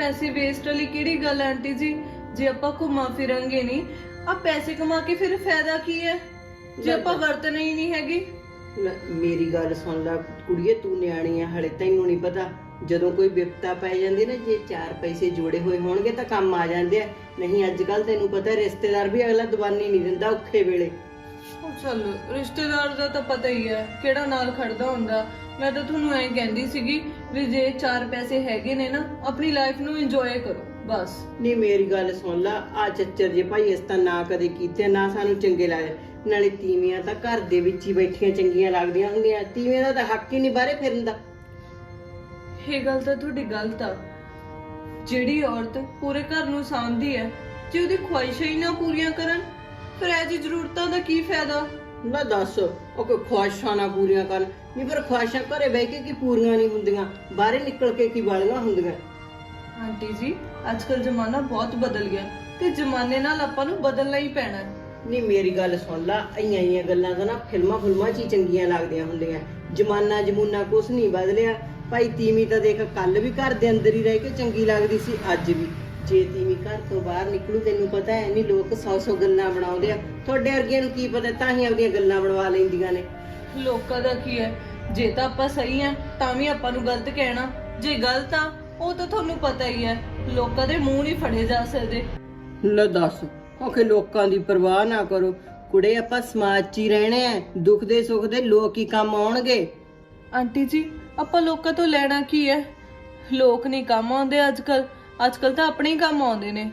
ਪੈਸੇ ਵੇਸਟ ਵਾਲੀ ਕਿਹੜੀ ਗੱਲ ਹੈ ਆਂਟੀ ਜੀ? ਜੇ ਆਪਾਂ ਘੁੰਮਾ ਫਿਰਾਂਗੇ ਨਹੀਂ ਆ ਪੈਸੇ ਕਮਾ ਕੇ ਫਿਰ ਫਾਇਦਾ ਕੀ ਹੈ? ਜੇ ਆਪਾਂ ਵਰਤਣੇ ਹੀ ਨਹੀਂ ਹੈਗੇ। ਲੈ, ਮੇਰੀ ਗੱਲ ਸੁਣ ਲੈ ਕੁੜੀਏ ਤੂੰ ਨਿਆਣੀ ਆ ਹਲੇ ਤੈਨੂੰ ਨਹੀਂ ਪਤਾ। ਜਦੋਂ ਕੋਈ ਵਿਪਤਾ ਪੈ ਜਾਂਦੀ ਨਾ ਜੇ ਚਾਰ ਪੈਸੇ ਜੋੜੇ ਹੋਏ ਹੋਣਗੇ ਤਾਂ ਕੰਮ ਆ ਜਾਂਦੇ ਆ। ਨਹੀਂ ਅੱਜ ਕੱਲ ਤੈਨੂੰ ਪਤਾ ਰਿਸ਼ਤੇਦਾਰ ਵੀ ਅਗਲਾ ਦਵਾਨੀ ਨਹੀਂ ਦਿੰਦਾ ਔਖੇ ਵੇਲੇ। ਉਹ ਚੱਲ ਰਿਸ਼ਤੇਦਾਰ ਦਾ ਤਾਂ ਪਤਾ ਹੀ ਹੈ ਕਿਹੜਾ ਨਾਲ ਖੜਦਾ ਹੁੰਦਾ। ਮੈਂ ਤਾਂ ਤੁਹਾਨੂੰ ਐਂ ਕਹਿੰਦੀ ਸੀਗੀ ਵੀ ਜੇ ਚਾਰ ਪੈਸੇ ਹੈਗੇ ਨੇ ਨਾ ਆਪਣੀ ਲਾਈਫ ਨੂੰ ਇੰਜੋਏ ਕਰੋ ਬਸ। ਨਹੀਂ ਮੇਰੀ ਗੱਲ ਸੁਣ ਲਾ ਆ ਚੱਚਰ ਜੇ ਭਾਈ ਇਸ ਤਾਂ ਨਾ ਕਦੇ ਕੀਤੇ ਨਾ ਸਾਨੂੰ ਚੰਗੇ ਲੱਗਦੇ ਨਾਲੇ ਤੀਵੀਆਂ ਤਾਂ ਘਰ ਦੇ ਵਿੱਚ ਹੀ ਬੈਠੀਆਂ ਚੰਗੀਆਂ ਲੱਗਦੀਆਂ ਹੁੰਦੀਆਂ। ਤੀਵੀਆਂ ਦਾ ਤਾਂ ਹੱਕ ਹੀ ਨਹੀਂ ਬਾਹਰੇ ਫਿਰਨ ਦਾ। ਇਹ ਗੱਲ ਤਾਂ ਤੁਹਾਡੀ ਗਲਤ ਆ। ਜਿਹੜੀ ਔਰਤ ਪੂਰੇ ਘਰ ਨੂੰ ਸਾਂਭਦੀ ਹੈ ਜੇ ਉਹਦੀ ਖੁਆਇਸ਼ਾਂ ਹੀ ਨਾ ਪੂਰੀਆਂ ਕਰਨ ਫਿਰ ਇਹ ਜੀ ਜ਼ਰੂਰਤਾਂ ਦਾ ਕੀ ਫਾਇਦਾ? ਨਾ ਦੱਸ ਉਹ ਕੋਈ ਖੁਆਇਸ਼ਾਂ ਨਾ ਪੂਰੀਆਂ ਕਰਨ। ਨਹੀਂ ਪਰ ਖੁਆਇਸ਼ਾਂ ਘਰੇ ਬਹਿ ਕੇ ਕੀ ਪੂਰੀਆਂ ਨਹੀਂ ਹੁੰਦੀਆਂ ਬਾਹਰੇ ਨਿਕਲ ਕੇ ਕੀ ਵਾਲੀਆਂ ਹੁੰਦੀਆਂ। ਆਂਟੀ ਜੀ ਅੱਜ ਕੱਲ ਜ਼ਮਾਨਾ ਬਹੁਤ ਬਦਲ ਗਿਆ ਤੇ ਜ਼ਮਾਨੇ ਨਾਲ ਆਪਾਂ ਨੂੰ ਬਦਲਣਾ ਹੀ ਪੈਣਾ। ਹੈ ਨਹੀਂ ਮੇਰੀ ਗੱਲ ਸੁਣ ਲਾ ਆਈਆਂ ਆਈਆਂ ਗੱਲਾਂ ਤਾਂ ਨਾ ਫਿਲਮਾਂ ਫਿਲਮਾਂ 'ਚ ਹੀ ਚੰਗੀਆਂ ਲੱਗਦੀਆਂ ਹੁੰਦੀਆਂ। ਜਮਾਨਾ ਜਮੂਨਾ ਕੁਛ ਨਹੀਂ ਬਦਲਿਆ। ਭਾਈ ਤੀਵੀਂ ਤਾਂ ਦੇਖ ਕੱਲ ਵੀ ਘਰ ਦੇ ਅੰਦਰ ਹੀ ਰਹਿ ਕੇ ਚੰਗੀ ਲੱਗਦੀ ਸੀ ਅੱਜ ਵੀ। ਜੇ ਤੀਵੀਂ ਘਰ ਤੋਂ ਬਾਹਰ ਨਿਕਲੂ ਤੈਨੂੰ ਪਤਾ ਹੈ ਨਹੀਂ ਲੋਕ ਸੌ ਸੌ ਗੱਲਾਂ ਬਣਾਉਂਦੇ ਆ। ਤੁਹਾਡੇ ਵਰਗਿਆਂ ਨੂੰ ਕੀ ਪਤਾ ਤਾਂ ਹੀ ਆਪਣੀਆਂ ਗੱਲਾਂ ਬਣਵਾ ਲੈਂਦੀਆਂ ਨੇ। ਲੋਕਾਂ ਦਾ ਕੀ ਹੈ? ਜੇ ਤਾਂ ਆਪਾਂ ਸਹੀ ਆ ਤਾਂ ਵੀ ਆਪਾਂ ਨੂੰ ਗਲਤ ਕਹਿਣਾ। ਜੇ ਗਲਤ ਆ ਉਹ ਤਾਂ ਤੁਹਾਨੂੰ ਪਤਾ ਹੀ ਹੈ। ਲੋਕਾਂ ਦੇ ਮੂੰਹ ਨਹੀਂ ਫੜੇ ਜਾ ਸਕਦੇ। ਲੈ ਦੱਸ ਓਕੇ ਲੋਕਾਂ ਦੀ ਪਰਵਾਹ ਨਾ ਕਰੋ। ਕੁੜੇ ਆਪਾਂ ਸਮਾਜ 'ਚ ਹੀ ਰਹਿਣੇ ਆ। ਦੁੱਖ ਦੇ ਸੁੱਖ ਦੇ ਲੋਕ ਹੀ ਕੰਮ ਆਉਣਗੇ। ਆਂਟੀ ਜੀ ਆਪਾਂ ਲੋਕਾਂ ਤੋਂ ਲੈਣਾ ਕੀ ਹੈ? ਲੋਕ ਨਹੀਂ ਕੰਮ ਆਉਂਦੇ ਅੱਜ ਕੱਲ ਅੱਜ ਕੱਲ ਤਾਂ ਆਪਣੇ ਹੀ ਕੰਮ ਆਉਂਦੇ ਨੇ।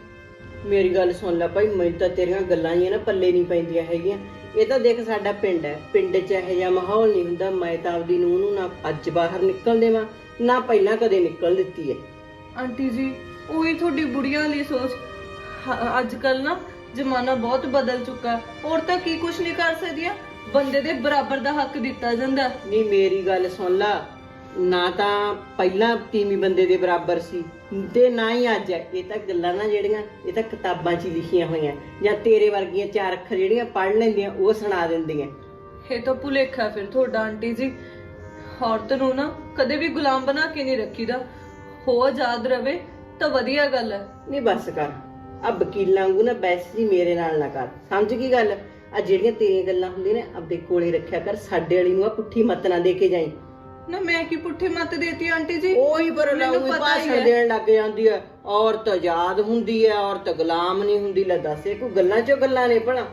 ਮੇਰੀ ਗੱਲ ਸੁਣ ਲੈ ਭਾਈ ਮੈਨੂੰ ਤਾਂ ਤੇਰੀਆਂ ਗੱਲਾਂ ਹੀ ਨਾ ਪੱਲੇ ਨਹੀਂ ਪੈਂਦੀਆਂ ਹੈਗੀਆਂ। ਇਹ ਤਾਂ ਦੇਖ ਸਾਡਾ ਪਿੰਡ ਹੈ। ਪਿੰਡ 'ਚ ਇਹੋ ਜਿਹਾ ਮਾਹੌਲ ਨਹੀਂ ਹੁੰਦਾ। ਮੈਂ ਤਾਂ ਆਪਦੀ ਨੂੰਹ ਨੂੰ ਨਾ ਅੱਜ ਬਾਹਰ ਨਿਕਲ ਦੇਵਾਂ ਨਾ ਪਹਿਲਾਂ ਕਦੇ ਨਿਕਲ ਦਿੱਤੀ ਹੈ ਆਂਟੀ ਜੀ ਉਹੀ ਤੁਹਾਡੀ ਬੁੜੀਆਂ ਲਈ ਸੋਚ। ਹ- ਅੱਜ ਕੱਲ ਨਾ ਜ਼ਮਾਨਾ ਬਹੁਤ ਬਦਲ ਚੁੱਕਾ ਹੈ। ਔਰਤਾਂ ਕੀ ਕੁਝ ਨਹੀਂ ਕਰ ਸਕਦੀਆਂ? ਬੰਦੇ ਦੇ ਬਰਾਬਰ ਦਾ ਹੱਕ ਦਿੱਤਾ ਜਾਂਦਾ ਹੈ। ਨਹੀਂ ਮੇਰੀ ਗੱਲ ਸੁਣ ਲਾ। ਨਾ ਤਾਂ ਪਹਿਲਾਂ ਤੀਵੀਂ ਬੰਦੇ ਦੇ ਬਰਾਬਰ ਸੀ। ਤੇ ਨਾ ਹੀ ਅੱਜ ਹੈ ਇਹ ਤਾਂ ਗੱਲਾਂ ਨਾ ਜਿਹੜੀਆਂ ਇਹ ਤਾਂ ਕਿਤਾਬਾਂ 'ਚ ਹੀ ਲਿਖੀਆਂ ਹੋਈਆਂ। ਜਾਂ ਤੇਰੇ ਵਰਗੀਆਂ ਚਾਰ ਅੱਖਰ ਜਿਹੜੀਆਂ ਪੜ੍ਹ ਲੈਂਦੀਆਂ ਉਹ ਸੁਣਾ ਦਿੰਦੀਆਂ। ਇਹ ਤਾਂ ਭੁਲੇਖਾ ਫਿਰ ਤੁਹਾਡਾ ਆਂਟੀ ਜੀ। ਔਰਤ ਨੂੰ ਨਾ ਕਦੇ ਵੀ ਗੁਲਾਮ ਬਣਾ ਕੇ ਨਹੀਂ ਰੱਖੀਦਾ। ਹੋ ਆਜ਼ਾਦ ਰਵੇ ਤਾਂ ਵਧੀਆ ਗੱਲ ਹੈ। ਨਹੀਂ ਬਸ ਕਰ। ਆ ਵਕੀਲਾਂ ਵਾਂਗੂ ਨਾ ਬੈਸ ਜੀ ਮੇਰੇ ਨਾਲ ਨਾ ਕਰ। ਸਮਝ ਗਈ ਗੱਲ? ਆ ਜਿਹੜੀਆਂ ਤੇਰੀਆਂ ਗੱਲਾਂ ਹੁੰਦੀਆਂ ਨੇ ਆਪਦੇ ਕੋਲੇ ਰੱਖਿਆ ਕਰ। ਸਾਡੇ ਵਾਲੀ ਨੂੰ ਆ ਪੁੱਠੀ ਮੱਤ ਨਾ ਦੇ ਕੇ ਜਾਈ। ਨਾ ਮੈਂ ਕੀ ਪੁੱਠੀ ਮੱਤ ਦੇਤੀ ਆਂਟੀ ਜੀ? ਉਹੀ ਪਰ ਮੈਨੂੰ ਲਾਉਂ ਪਤਾ ਹੀ ਭਾਸ਼ਣ ਹੈ। ਦੇਣ ਲੱਗ ਜਾਂਦੀ ਹੈ ਔਰਤ ਆਜ਼ਾਦ ਹੁੰਦੀ ਹੈ ਔਰਤ ਗੁਲਾਮ ਨਹੀਂ ਹੁੰਦੀ। ਲੈ ਦੱਸ ਇਹ ਕੋਈ ਗੱਲਾਂ ਚੋਂ ਗੱਲਾਂ ਨੇ ਭਲਾ?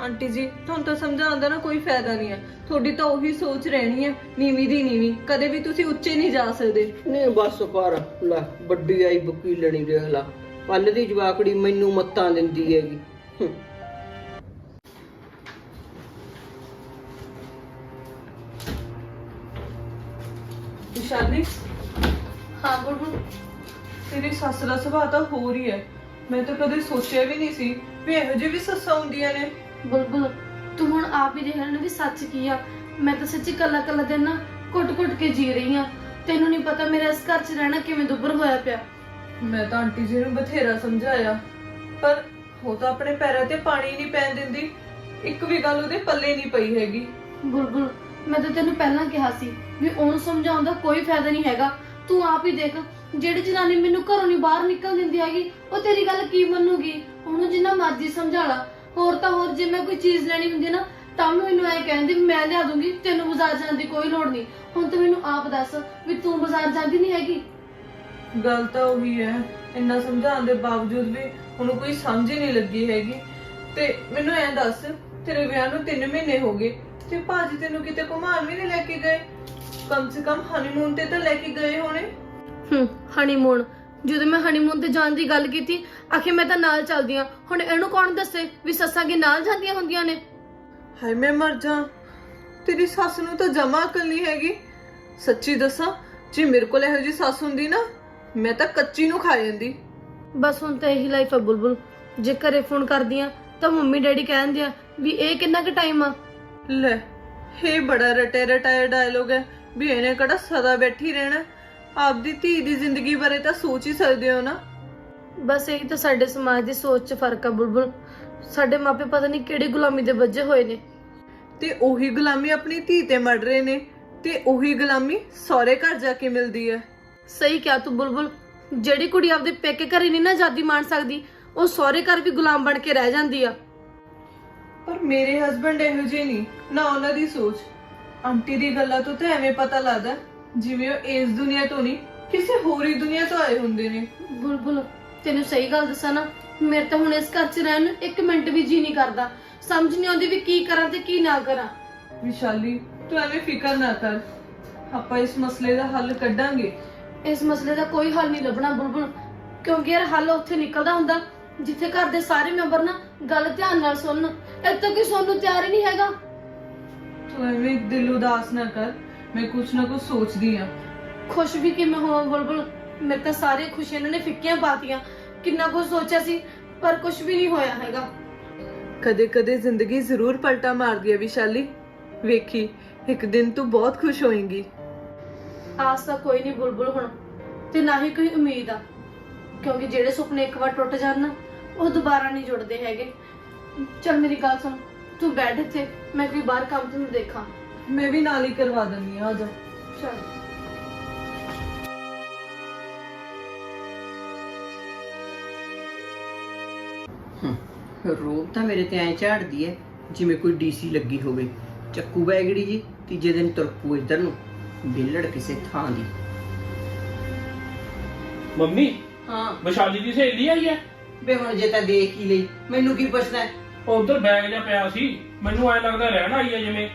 ਆਂਟੀ ਜੀ ਤੁਹਾਨੂੰ ਤਾਂ ਸਮਝਾਉਣ ਦਾ ਨਾ ਕੋਈ ਫਾਇਦਾ ਨਹੀਂ ਹੈ। ਤੁਹਾਡੀ ਤਾਂ ਉਹੀ ਸੋਚ ਰਹਿਣੀ ਹੈ ਨੀਵੀਂ ਦੀ ਨੀਵੀਂ। ਕਦੇ ਵੀ ਤੁਸੀਂ ਉੱਚੇ ਨਹੀਂ ਜਾ ਸਕਦੇ। ਨਹੀਂ ਬਸ ਕਰ ਲੈ ਵੱਡੀ ਆਈ ਵਕੀਲਣੀ ਦੇਖ ਲਾ। ਪੱਲ ਦੀ ਜਵਾਕੜੀ ਮੈਨੂੰ ਮੱਤਾਂ ਦਿੰਦੀ ਹੈਗੀ। ਹੂੰ। ਵਿਸ਼ਾਲੀ ਹਾਂ ਬੁਲਬੁਲ ਤੇਰੀ ਸੱਸ ਦਾ ਸੁਭਾਅ ਤਾਂ ਹੋਰ ਹੀ ਹੈ। ਮੈਂ ਤਾਂ ਕਦੇ ਸੋਚਿਆ ਵੀ ਨਹੀਂ ਸੀ ਵੀ ਇਹੋ ਜਿਹੀ ਵੀ ਸੱਸਾਂ ਹੁੰਦੀਆਂ ਨੇ। ਬੁਲਬੁਲ ਤੂੰ ਹੁਣ ਆਪ ਹੀ ਦੇਖ ਲੈਣਾ ਵੀ ਸੱਚ ਕੀ ਆ? ਮੈਂ ਤਾਂ ਸੱਚੀ ਕੱਲਾ ਕੱਲਾ ਦਿਨ ਨਾ ਘੁੱਟ-ਘੁੱਟ ਕੇ ਜੀ ਰਹੀ ਆ। ਤੈਨੂੰ ਨਹੀਂ ਪਤਾ ਮੇਰਾ ਇਸ ਘਰ 'ਚ ਰਹਿਣਾ ਕਿਵੇਂ ਦੁੱਬਰ ਹੋਇਆ ਪਿਆ। ਮੈਂ ਤਾਂ ਆਂਟੀ ਜੀ ਨੂੰ ਬਥੇਰਾ ਸਮਝਾਇਆ ਪਰ ਉਹ ਤਾਂ ਆਪਣੇ ਪੈਰਾਂ ਤੇ ਪਾਣੀ ਨਹੀਂ ਪੈਣ ਦਿੰਦੀ। ਇੱਕ ਵੀ ਗੱਲ ਉਹਦੇ ਪੱਲੇ ਨਹੀਂ ਪਈ ਹੈਗੀ। ਬੁਲਬੁਲ ਮੈਂ ਤਾਂ ਤੈਨੂੰ ਪਹਿਲਾਂ ਕਿਹਾ ਸੀ ਵੀ ਉਹਨੂੰ ਸਮਝਾਉਣ ਦਾ ਕੋਈ ਫਾਇਦਾ ਨਹੀਂ ਹੈਗਾ। ਤੂੰ ਆਪ ਹੀ ਦੇਖ, ਜਿਹੜੀ ਜਨਾਨੀ ਮੈਨੂੰ ਘਰੋਂ ਨਹੀਂ ਬਾਹਰ ਨਿਕਲ ਦਿੰਦੀ ਹੈਗੀ, ਉਹ ਤੇਰੀ ਗੱਲ ਕੀ ਮੰਨੂਗੀ? ਉਹਨੂੰ ਜਿੰਨਾ ਮਰਜ਼ੀ ਸਮਝਾ ਲਾ। ਹੋਰ ਤਾਂ ਹੋਰ ਜੇ ਮੈਂ ਕੋਈ ਚੀਜ਼ ਲੈਣੀ ਹੁੰਦੀ ਨਾ, ਤਾਂ ਵੀ ਮੈਨੂੰ ਐ ਕਹਿੰਦੀ ਵੀ ਮੈਂ ਲਿਆ ਦੂੰਗੀ, ਤੈਨੂੰ ਬਾਜ਼ਾਰ ਜਾਣ ਦੀ ਕੋਈ ਲੋੜ ਨਹੀਂ। ਹੁਣ ਤੂੰ ਮੈਨੂੰ ਆਪ ਦੱਸ ਵੀ ਤੂੰ ਬਾਜ਼ਾਰ ਜਾਂਦੀ ਨਹੀਂ ਹੈਗੀ। ਗੱਲ ਤਾਂ ਉਹੀ ਹੈ। ਇੰਨਾ ਸਮਝਾਉਣ ਦੇ ਬਾਵਜੂਦ ਵੀ ਉਹਨੂੰ ਕੋਈ ਸਮਝ ਹੀ ਨਹੀਂ ਲੱਗੀ ਹੈਗੀ। ਤੇ ਮੈਨੂੰ ਐਂ ਦੱਸ, ਤੇਰੇ ਵਿਆਹ ਨੂੰ 3 ਮਹੀਨੇ ਹੋ ਗਏ। ਤੇ ਭਾਜੀ ਤੈਨੂੰ ਕਿਤੇ ਘੁਮਾਉਣ ਵੀ ਨਹੀਂ ਲੈ ਕੇ ਗਏ? ਕਮ ਸੇ ਕਮ ਹਨੀਮੂਨ ਤੇ ਤਾਂ ਲੈ ਕੇ ਗਏ ਹੋਣੇ। ਹੂੰ ਹਨੀਮੂਨ ਜਦੋਂ ਮੈਂ ਹਨੀਮੂਨ ਤੇ ਜਾਣ ਦੀ ਗੱਲ ਕੀਤੀ ਆਖੇ ਮੈਂ ਤਾਂ ਨਾਲ ਚੱਲਦੀ ਆ ਹੁਣ ਇਹਨੂੰ ਕੌਣ ਦੱਸੇ ਵੀ ਸੱਸਾਂ ਕੇ ਨਾਲ ਜਾਂਦੀਆਂ ਹੁੰਦੀਆਂ ਨੇ? ਹਾਏ ਮੈਂ ਮਰ ਜਾ। ਤੇਰੀ ਸੱਸ ਨੂੰ ਤਾਂ ਜਮਾ ਅਕਲ ਨਹੀਂ ਹੈਗੀ। ਸੱਚੀ ਦੱਸਾਂ ਜੇ ਮੇਰੇ ਕੋਲ ਇਹੋ ਜਿਹੀ ਸੱਸ ਹੁੰਦੀ ਨਾ ਮੈਂ ਤਾਂ ਕੱਚੀ ਨੂੰ ਖਾ ਜਾਂਦੀ। ਬਸ ਹੁਣ ਤਾਂ ਇਹੀ ਲਾਈਫ ਆ ਬੁਲਬੁਲ। ਜੇ ਘਰੇ ਫੋਨ ਕਰਦੀਆਂ ਤਾਂ ਮੰਮੀ ਡੈਡੀ ਕਹਿੰਦੇ ਆ ਵੀ ਇਹ ਕਿੰਨਾ ਕੁ ਟਾਈਮ ਆ? ਲੈ ਇਹ ਬੜਾ ਰਟੇ ਰਟਾਇਆ ਡਾਇਲੋਗ ਹੈ ਵੀ ਇਹਨੇ ਕਿਹੜਾ ਸਦਾ ਬੈਠੀ ਰਹਿਣਾ ਆਪਦੀ ਧੀ ਦੀ ਜ਼ਿੰਦਗੀ ਬਾਰੇ ਤਾਂ ਸੋਚ ਹੀ ਸਕਦੇ ਹੋ ਨਾ। ਬਸ ਇਹੀ ਤਾਂ ਸਾਡੇ ਸਮਾਜ ਦੀ ਸੋਚ 'ਚ ਫ਼ਰਕ ਆ ਬੁਲਬੁਲ। ਸਾਡੇ ਮਾਪੇ ਪਤਾ ਨਹੀਂ ਕਿਹੜੀ ਗੁਲਾਮੀ ਦੇ ਵੱਜੇ ਹੋਏ ਨੇ। ਤੇ ਉਹੀ ਗੁਲਾਮੀ ਆਪਣੀ ਧੀ ਤੇ ਮੜ ਰਹੇ ਨੇ ਤੇ ਉਹੀ ਗੁਲਾਮੀ ਸਹੁਰੇ ਘਰ ਜਾ ਕੇ ਮਿਲਦੀ ਹੈ। ਸਹੀ ਕਿਹਾ ਤੂੰ ਬੁਲਬੁਲ। ਜਿਹੜੀ ਕੁੜੀ ਆਪਦੇ ਪੇਕੇ ਘਰੇ ਨਹੀਂ ਨਾ ਆਜ਼ਾਦੀ ਮਾਣ ਸਕਦੀ ਉਹ ਸਹੁਰੇ ਘਰ ਵੀ ਗੁਲਾਮ ਬਣ ਕੇ ਰਹਿ ਜਾਂਦੀ ਆ। ਪਰ ਮੇਰੇ ਹਸਬੰਡ ਇਹੋ ਜਿਹੇ ਨਹੀਂ ਨਾ ਉਹਨਾਂ ਦੀ ਸੋਚ। ਆਂਟੀ ਦੀ ਗੱਲਾਂ ਤੋਂ ਤਾਂ ਐਵੇਂ ਪਤਾ ਲੱਗਦਾ ਜਿਵੇਂ ਉਹ ਇਸ ਦੁਨੀਆ ਤੋਂ ਨਹੀਂ ਕਿਸੇ ਹੋਰ ਹੀ ਦੁਨੀਆ ਤੋਂ ਆਏ ਹੁੰਦੇ ਨੇ। ਬੁਲਬੁਲ ਤੈਨੂੰ ਸਹੀ ਗੱਲ ਦੱਸਾਂ ਨਾ ਮੇਰੇ ਤਾਂ ਹੁਣ ਇਸ ਘਰ 'ਚ ਰਹਿਣ ਨੂੰ ਇੱਕ ਮਿੰਟ ਵੀ ਜੀ ਨਹੀਂ ਕਰਦਾ। ਸਮਝ ਨਹੀਂ ਆਉਂਦੀ ਵੀ ਕੀ ਕਰਾਂ ਤੇ ਕੀ ਨਾ ਕਰਾਂ। ਵਿਸ਼ਾਲੀ ਤੂੰ ਐਵੇਂ ਫਿਕਰ ਨਾ ਕਰ। ਆਪਾਂ ਇਸ ਮਸਲੇ ਦਾ ਹੱਲ ਕੱਢਾਂਗੇ। ਇਸ ਮਸਲੇ ਦਾ ਕੋਈ ਹੱਲ ਨਹੀਂ ਲੱਭਣਾ ਬੁਲਬੁਲ ਕਿਉਂਕਿ ਯਾਰ ਹੱਲ ਉੱਥੇ ਨਿਕਲਦਾ ਹੁੰਦਾ। ਜਿੱਥੇ ਘਰ ਦੇ ਸਾਰੇ ਮੈਂਬਰ ਨਾ ਗੱਲ ਧਿਆਨ ਨਾਲ ਸੁਣਨ। ਇੱਥੇ ਕੋਈ ਸੁਣਨ ਨੂੰ ਤਿਆਰ ਹੀ ਨਹੀਂ ਹੈਗਾ? ਤੂੰ ਐਵੇਂ ਦਿਲ ਉਦਾਸ ਨਾ ਕਰ। ਮੈਂ ਕੁਛ ਨਾ ਕੁਛ ਸੋਚਦੀ ਆ। ਖੁਸ਼ ਵੀ ਕਿਵੇਂ ਹੋਵਾਂ ਬੁਲਬੁਲ? ਮੇਰੇ ਤਾਂ ਸਾਰੇ ਖੁਸ਼ੀਆਂ ਇਹਨਾਂ ਨੇ ਫਿੱਕੀਆਂ ਪਾਤੀਆਂ। ਕਿੰਨਾ ਕੁਝ ਸੋਚਿਆ ਸੀ ਪਰ ਕੁਝ ਵੀ ਨਹੀਂ ਹੋਇਆ ਹੈਗਾ। ਕਦੇ ਕਦੇ ਜ਼ਿੰਦਗੀ ਜ਼ਰੂਰ ਪਲਟਾ ਮਾਰਦੀ ਹੈ ਵਿਸ਼ਾਲੀ। ਵੇਖੀ ਇੱਕ ਦਿਨ ਤੂੰ ਬਹੁਤ ਖੁਸ਼ ਹੋਏਂਗੀ। ਆਸ ਤਾਂ ਕੋਈ ਨਹੀਂ ਬੁਲਬੁਲ ਹੁਣ ਤੇ ਨਾ ਹੀ ਕੋਈ ਉਮੀਦ ਆ। ਕਿਉਂਕਿ ਜਿਹੜੇ ਸੁਪਨੇ ਇੱਕ ਵਾਰ ਟੁੱਟ ਜਾਣ ਨਾ ਉਹ ਦੁਬਾਰਾ ਨਹੀਂ ਜੁੜਦੇ ਹੈਗੇ। ਚਲ ਮੇਰੀ ਗੱਲ ਸੁਣ ਤੂੰ ਬੈਠ ਇੱਥੇ ਮੈਂ ਕੋਈ ਬਾਹਰ ਕੰਮ ਤੈਨੂੰ ਦੇਖਾਂ। ਮੈਂ ਵੀ ਨਾਲ ਹੀ ਕਰਵਾ ਦਿੰਦੀ ਆ ਜਾ। ਚਲ। ਰੋਬ ਤਾਂ ਮੇਰੇ ਤੇ ਐ ਝਾੜਦੀ ਐ ਜਿਵੇਂ ਕੋਈ ਡੀਸੀ ਲੱਗੀ ਹੋਵੇ। ਚੱਕੂ ਬੈਗੜੀ ਜੀ ਤੀਜੇ ਦਿਨ ਤੁਰਕੂ ਇੱਧਰ ਨੂੰ। ਬਿੱਲੜ ਕਿਸੇ ਥਾਂ ਦੀ। ਮੰਮੀ ਹਾਂ। ਵਿਸ਼ਾਲੀ ਦੀ ਸਹੇਲੀ ਆਈ ਹੈ? ਬੇ ਹੁਣ ਜੇ ਤਾਂ ਦੇਖ ਹੀ ਲਈ ਮੈਨੂੰ ਕੀ ਪੁੱਛਦਾ ਹੈ? ਉਹ ਉਧਰ ਬੈਗ ਜਿਹਾ ਪਿਆ ਸੀ ਮੈਨੂੰ ਐ ਲੱਗਦਾ ਰਹਿਣ ਆਈ ਹੈ ਜਿਵੇਂ।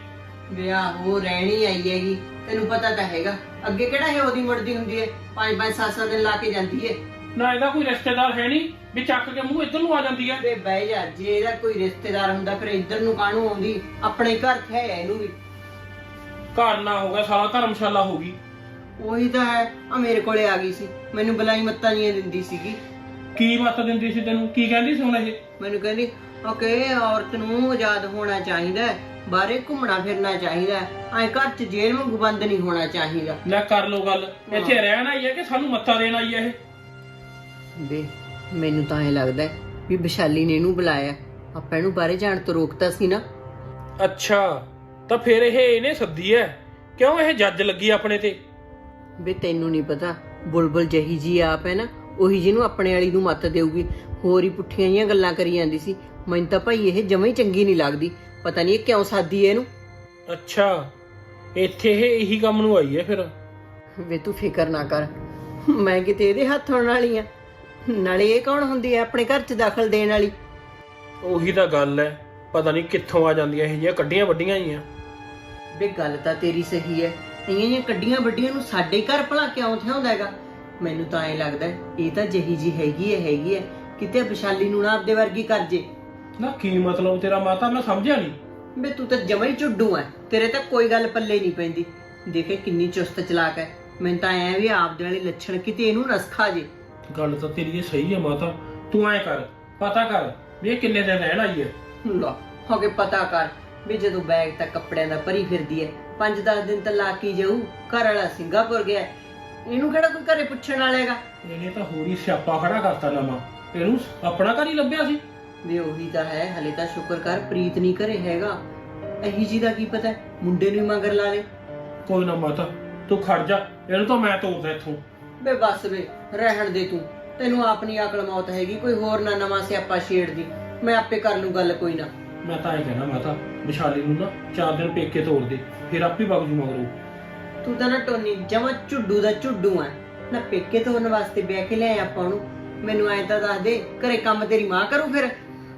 ਵਿਆਹ ਉਹ ਰਹਿਣੀ ਆਈ ਹੈਗੀ ਤੈਨੂੰ ਪਤਾ ਤਾਂ ਹੈਗਾ। ਅੱਗੇ ਕਿਹੜਾ ਇਹ ਉਹਦੀ ਮੁੜਦੀ ਹੁੰਦੀ ਹੈ? ਪੰਜ ਪੰਜ ਸੱਤ ਸੱਤ ਦਿਨ ਲਾ ਕੇ ਜਾਂਦੀ ਹੈ। ਨਾ ਇਹਦਾ ਕੋਈ ਰਿਸ਼ਤੇਦਾਰ ਹੈ ਨਹੀਂ ਵੀ ਚੱਕ ਕੇ ਮੂੰਹ ਇੱਧਰ ਨੂੰ ਆ ਜਾਂਦੀ ਹੈ। ਬੇ ਬਹਿ ਜਾ ਜੇ ਇਹਦਾ ਕੋਈ ਰਿਸ਼ਤੇਦਾਰ ਹੁੰਦਾ ਫਿਰ ਇੱਧਰ ਨੂੰ ਕਾਹਨੂੰ ਆਉਂਦੀ? ਆਪਣੇ ਘਰ ਹੈ ਇਹਨੂੰ ਵੀ। ਘਰ ਨਾ ਹੋ ਗਿਆ ਸਾਲਾ ਧਰਮਸ਼ਾਲਾ ਹੋ ਗਈ। ਉਹੀ ਤਾਂ ਹੈ ਆ ਮੇਰੇ ਕੋਲੇ ਆ ਗਈ ਸੀ। ਮੈਨੂੰ ਬਲਾਈ ਮੱਤਾਂ ਨਹੀਂ ਦਿੰਦੀ ਸੀਗੀ। ਕੀ ਮੱਤ ਦਿੰਦੀ ਸੀ ਤੈਨੂੰ? ਕੀ ਕਹਿੰਦੀ ਸੀ ਹੁਣ ਇਹ? ਮੈਨੂੰ ਕਹਿੰਦੀ ਓਕੇ ਔਰਤ ਨੂੰ ਆਜ਼ਾਦ ਹੋਣਾ ਚਾਹੀਦਾ ਹੈ, ਬਾਹਰੇ ਘੁੰਮਣਾ ਫਿਰਨਾ ਚਾਹੀਦਾ ਐ ਘਰ ਚ ਜੇਲ੍ਹ ਵਾਂਗੂ ਬੰਦ ਨਹੀਂ ਹੋਣਾ ਚਾਹੀਦਾ। ਲੈ ਕਰ ਲੋ ਗੱਲ। ਇੱਥੇ ਰਹਿਣ ਆਈ ਹੈ ਕਿ ਸਾਨੂੰ ਮੱਤਾ ਦੇਣ ਆਈ ਹੈ ਇਹ? ਬੇ ਮੈਨੂੰ ਤਾਂ ਐ ਲੱਗਦਾ ਹੈ ਵੀ ਵਿਸ਼ਾਲੀ ਨੇ ਇਹਨੂੰ ਬੁਲਾਇਆ। ਆਪਾਂ ਇਹਨੂੰ ਬਾਹਰੇ ਜਾਣ ਤੋਂ ਰੋਕਤਾ ਸੀ ਨਾ। ਅੱਛਾ ਤਾਂ ਫਿਰ ਇਹ ਇਹਨੇ ਸੱਦੀ ਹੈ। ਕਿਉਂ ਇਹ ਜੱਜ ਲੱਗੀ ਆਪਣੇ ਤੇ? ਬੇ ਤੈਨੂੰ ਨਹੀਂ ਪਤਾ ਬੁਲਬੁਲ ਜਹੀ ਜੀ ਆਪ ਹੈ ਨਾ ਉਹੀ ਜਿਹਨੂੰ ਆਪਣੇ ਵਾਲੀ ਨੂੰ ਮੱਤ ਦੇਊਗੀ। ਹੋਰ ਹੀ ਪੁੱਠੀਆਂ ਜੀਆਂ ਗੱਲਾਂ ਕਰੀ ਜਾਂਦੀ ਸੀ। ਮੈਨੂੰ ਤਾਂ ਭਾਈ ਇਹ ਜਮਾਂ ਹੀ ਚੰਗੀ ਨਹੀਂ ਲੱਗਦੀ। ਪਤਾ ਨਹੀਂ ਇਹ ਕਿਉਂ ਸਾਦੀ ਹੈ ਇਹਨੂੰ। ਅੱਛਾ ਇੱਥੇ ਇਹ ਇਹੀ ਕੰਮ ਨੂੰ ਆਈ ਹੈ ਫਿਰ? ਵੇ ਤੂੰ ਫਿਕਰ ਨਾ ਕਰ। ਮੈਂ ਕਿਤੇ ਇਹਦੇ ਹੱਥ ਹੋਣ ਵਾਲੀ ਆ ਨਾਲੇ ਇਹ ਕੌਣ ਹੁੰਦੀ ਹੈ ਆਪਣੇ ਘਰ 'ਚ ਦਖਲ ਦੇਣ ਵਾਲੀ? ਉਹੀ ਤਾਂ ਗੱਲ ਹੈ। ਪਤਾ ਨਹੀਂ ਕਿੱਥੋਂ ਆ ਜਾਂਦੀਆਂ ਇਹ ਜਿਹੀਆਂ ਕੱਡੀਆਂ ਵੱਡੀਆਂ ਹੀ ਆ। ਵੇ ਗੱਲ ਤਾਂ ਤੇਰੀ ਸਹੀ ਹੈ। ਇਹੀਆਂ ਜਿਹੀਆਂ ਕੱਡੀਆਂ ਵੱਡੀਆਂ ਨੂੰ ਸਾਡੇ ਘਰ ਭਲਾ ਕਿਉਂ ਥਿਆਉਂਦਾ ਹੈਗਾ? ਮੈਨੂੰ ਤਾਂ ਐ ਲੱਗਦਾ ਹੈ, ਇਹ ਤਾਂ ਜਹੀ ਜੀ ਹੈਗੀ ਹੈ ਹੈਗੀ ਹੈ। ਕਿਤੇ ਵਿਸ਼ਾਲੀ ਨੂੰ ਨਾ ਆਪਦੇ ਵਰਗੀ ਕਰ ਜੇ। ਨਾ ਕੀ ਮਤਲਬ ਤੇਰਾ ਮਾਤਾ ਮੈਂ ਸਮਝਿਆ ਨਹੀਂ। ਵੇ ਤੂੰ ਤਾਂ ਜਮਾਂ ਹੀ ਝੁੱਡੂ ਐ। ਤੇਰੇ ਤਾਂ ਕੋਈ ਗੱਲ ਪੱਲੇ ਨਹੀਂ ਪੈਂਦੀ। ਦੇਖੇ ਕਿੰਨੀ ਚੁਸਤ ਚਲਾਕ ਹੈ ਮੈਨੂੰ ਤਾਂ ਐ ਵੀ ਆਪਦੇ ਵਾਲੇ ਲੱਛਣ ਕਿਤੇ ਇਹਨੂੰ ਨਸਖਾ ਜੇ। ਗੱਲ ਤਾਂ ਤੇਰੀ ਇਹ ਸਹੀ ਹੈ ਮਾਤਾ। ਤੂੰ ਐ ਕਰ ਪਤਾ ਕਰ ਵੀ ਇਹ ਕਿੰਨੇ ਦਿਨ ਰਹਿਣ ਆਈ ਹੈ ਲਾ ਹੋ ਕੇ ਪਤਾ ਕਰ ਵੀ ਜਦੋਂ ਬੈਗ ਤਾਂ ਕੱਪੜਿਆਂ ਦਾ ਭਰੀ ਫਿਰਦੀ ਐ। 5-10 ਦਿਨ ਤਾਂ ਲਾ ਕੇ ਜਾਊ। ਘਰ ਵਾਲਾ ਸਿੰਗਾਪੁਰ ਗਿਆ। ਇਹਨੂੰ ਕਿਹੜਾ ਕੋਈ ਘਰੇ ਪੁੱਛਣ ਵਾਲਾ ਹੈਗਾ? ਇਹਨੇ ਤਾਂ ਹੋਰ ਹੀ ਸਿਆਪਾ ਖੜਾ ਕਰਤਾ ਨਵਾਂ। ਇਹਨੂੰ ਆਪਣਾ ਘਰ ਹੀ ਲੱਭਿਆ ਸੀ। ਵੀ ਉਹੀ ਤਾਂ ਹੈ ਹਲੇ ਤਾਂ ਸ਼ੁਕਰ ਕਰ ਪ੍ਰੀਤ ਨਹੀਂ ਘਰੇ ਹੈਗਾ। ਅਹੀ ਜੀ ਦਾ ਕੀ ਪਤਾ ਮੁੰਡੇ ਨੂੰ ਹੀ ਮਗਰ ਲਾ ਲੇ। ਕੋਈ ਨਾ ਮਾਤਾ ਤੂੰ ਖੜ ਜਾ। ਇਹਨੂੰ ਤਾਂ ਮੈਂ ਤੋੜਦਾ ਇੱਥੋਂ। ਬੇ ਬਸ ਵੇ ਰਹਿਣ ਦੇ ਤੂੰ। ਤੈਨੂੰ ਆਪਣੀ ਅਕਲ ਮੌਤ ਹੈਗੀ ਕੋਈ ਹੋਰ ਨਾ ਨਵਾਂ ਸਿਆਪਾ ਛੇੜਦੀ। ਮੈਂ ਆਪੇ ਕਰ ਲੂ ਗੱਲ ਕੋਈ ਨਾ। ਮੈਂ ਤਾਂ ਇਹ ਕਹਿਣਾ ਮਾਤਾ ਵਿਸ਼ਾਲੀ ਨੂੰ ਨਾ ਚਾਰ ਦਿਨ ਪੇਕੇ ਤੋੜ ਦੇ ਫਿਰ ਆਪੇ ਵਗ ਜੂ ਮਗਰੋਂ। ਤੂੰ ਤਾਂ ਨਾ ਟੋਨੀ ਜਮਾ ਝੁੱਡੂ ਦਾ ਝੁੱਡੂ ਆ। ਨਾ ਪੇਕੇ ਤੋਂ ਵਾਸਤੇ ਵਿਆਹ ਕੇ ਲਿਆਇਆ ਆਪਾਂ ਨੂੰ ਮੈਨੂੰ ਐਂ ਤਾਂ ਦੱਸ ਦੇ ਘਰੇ ਕੰਮ ਤੇਰੀ ਮਾਂ ਕਰੂ ਫਿਰ?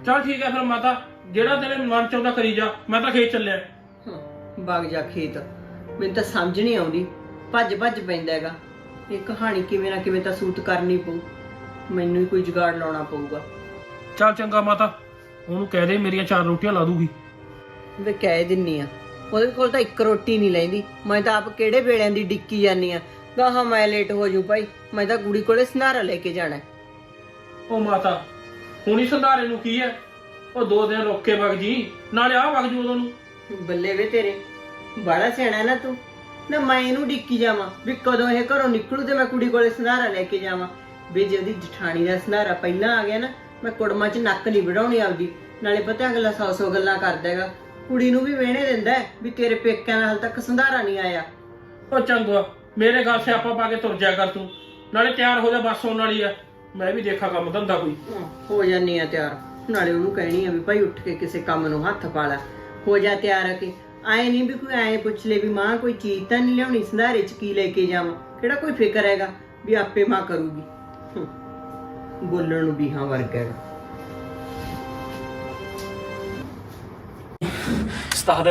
ਚਲ ਠੀਕ ਹੈ ਫਿਰ ਮਾਤਾ ਜਿਹੜਾ ਤੇਰੇ ਮਨ ਚ ਆਉਂਦਾ ਕਰੀ ਜਾ ਮੈਂ ਤਾਂ ਖੇਤ ਚੱਲਿਆ। ਹਾਂ, ਵਗ ਜਾ ਖੇਤ। ਮੈਨੂੰ ਤਾਂ ਸਮਝ ਨਹੀਂ ਆਉਂਦੀ ਭੱਜ ਭੱਜ ਪੈਂਦਾ ਹੈਗਾ। ਇਹ ਕਹਾਣੀ ਕਿਵੇਂ ਨਾ ਕਿਵੇਂ ਤਾਂ ਸੂਤ ਕਰਨੀ ਪਊ। ਮੈਨੂੰ ਹੀ ਕੋਈ ਜੁਗਾੜ ਲਾਉਣਾ ਪਊਗਾ। ਚੱਲ ਚੰਗਾ ਮਾਤਾ ਉਹਨੂੰ ਕਹਿ ਦੇ ਮੇਰੀਆਂ ਚਾਰ ਰੋਟੀਆਂ ਲਾ ਦੂਗੀ। ਵੇ ਕਹਿ ਦਿੰਨੀ ਆ। ਉਹਦੇ ਕੋਲ ਤਾਂ ਇੱਕ ਰੋਟੀ ਨਹੀਂ ਲੈਂਦੀ। ਮੈਂ ਤਾਂ ਆਪ ਕਿਹੜੇ ਵੇਲਿਆਂ ਦੀ ਡਿੱਕੀ ਜਾਨੀ ਆ। ਗਾਹਾਂ ਮੈਂ ਲੇਟ ਹੋ ਜੂ ਭਾਈ। ਮੈਂ ਤਾਂ ਕੁੜੀ ਕੋਲੇ ਸਨਾਰਾ ਲੈ ਕੇ ਜਾਣਾ। ਹੈ। ਉਹ ਮਾਤਾ ਹੁਣੀ ਸੰਧਾਰੇ ਨੂੰ ਕੀ ਹੈ? ਉਹ ਦੋ ਦਿਨ ਰੁੱਕ ਕੇ ਵਗ ਜੀ। ਨਾਲੇ ਆ ਵਗ ਜੂ ਉਦੋਂ ਨੂੰ। ਬੱਲੇ ਵੇ ਤੇਰੇ। ਬੜਾ ਸਿਆਣਾ ਨਾ ਤੂੰ। ਨਾ ਮੈਂ ਇਹਨੂੰ ਡਿੱਕੀ ਜਾਵਾਂ। ਵੀ ਕਦੋਂ ਇਹ ਘਰੋਂ ਨਿਕਲੂ ਤੇ ਮੈਂ ਕੁੜੀ ਕੋਲੇ ਸਨਾਰਾ ਲੈ ਕੇ ਜਾਵਾਂ। ਵੀ ਜੇ ਉਹਦੀ ਜਠਾਣੀ ਦਾ ਸਨਾਰਾ ਪਹਿਲਾਂ ਆ ਗਿਆ ਨਾ ਮੈਂ ਕੁੜਮਾਂ 'ਚ ਨੱਕ ਨਹੀਂ ਵੜਾਉਣੀ ਆਪਦੀ। ਨਾਲੇ ਪਤਾ ਅਗਲਾ ਸੌ ਸੌ ਗੱਲਾਂ ਕਰਦਾ ਹੈਗਾ। ਕੁੜੀ ਨੂੰ ਵੀ ਵੇਹਣੇ ਦਿੰਦਾ ਹੈ ਵੀ ਤੇਰੇ ਪੇਕਿਆਂ ਦਾ ਹਾਲ ਤੱਕ ਸੰਧਾਰਾ ਨਹੀਂ ਆਇਆ। ਉਹ ਚੰਗਾ ਮੇਰੇ ਘਰ ਸਿਆਪਾ ਪਾ ਕੇ ਤੁਰ ਜਾ ਕਰ ਤੂੰ। ਨਾਲੇ ਤਿਆਰ ਹੋ ਜਾ ਬੱਸ ਆਉਣ ਵਾਲੀ ਆ। ਮੈਂ ਵੀ ਦੇਖਾਂ ਕੰਮ ਧੰਦਾ ਕੋਈ। ਹੋ ਜਾਨੀ ਆ ਤਿਆਰ। ਨਾਲੇ ਉਹਨੂੰ ਕਹਿਣੀ ਆ ਵੀ ਭਾਈ ਉੱਠ ਕੇ ਕਿਸੇ ਕੰਮ ਨੂੰ ਹੱਥ ਪਾ ਲੈ। ਹੋ ਜਾ ਤਿਆਰ ਆ ਕੇ। ਆਏ ਨਹੀਂ ਵੀ ਕੋਈ ਆਏ ਪੁੱਛ ਲੈ ਵੀ ਮਾਂ ਕੋਈ ਚੀਜ਼ ਤਾਂ ਨਹੀਂ ਲਿਆਉਣੀ ਸੰਧਾਰੇ ਚ ਕੀ ਲੈ ਕੇ ਜਾਵਾਂ? ਕਿਹੜਾ ਕੋਈ ਫਿਕਰ ਹੈਗਾ ਵੀ ਆਪੇ ਮਾਂ ਕਰੂਗੀ। ਹੂੰ। ਬੋਲਣ ਨੂੰ ਵੀ ਹਾਂ ਵਰਗਾ ਹੈਗਾ ਉਸਤਾਦ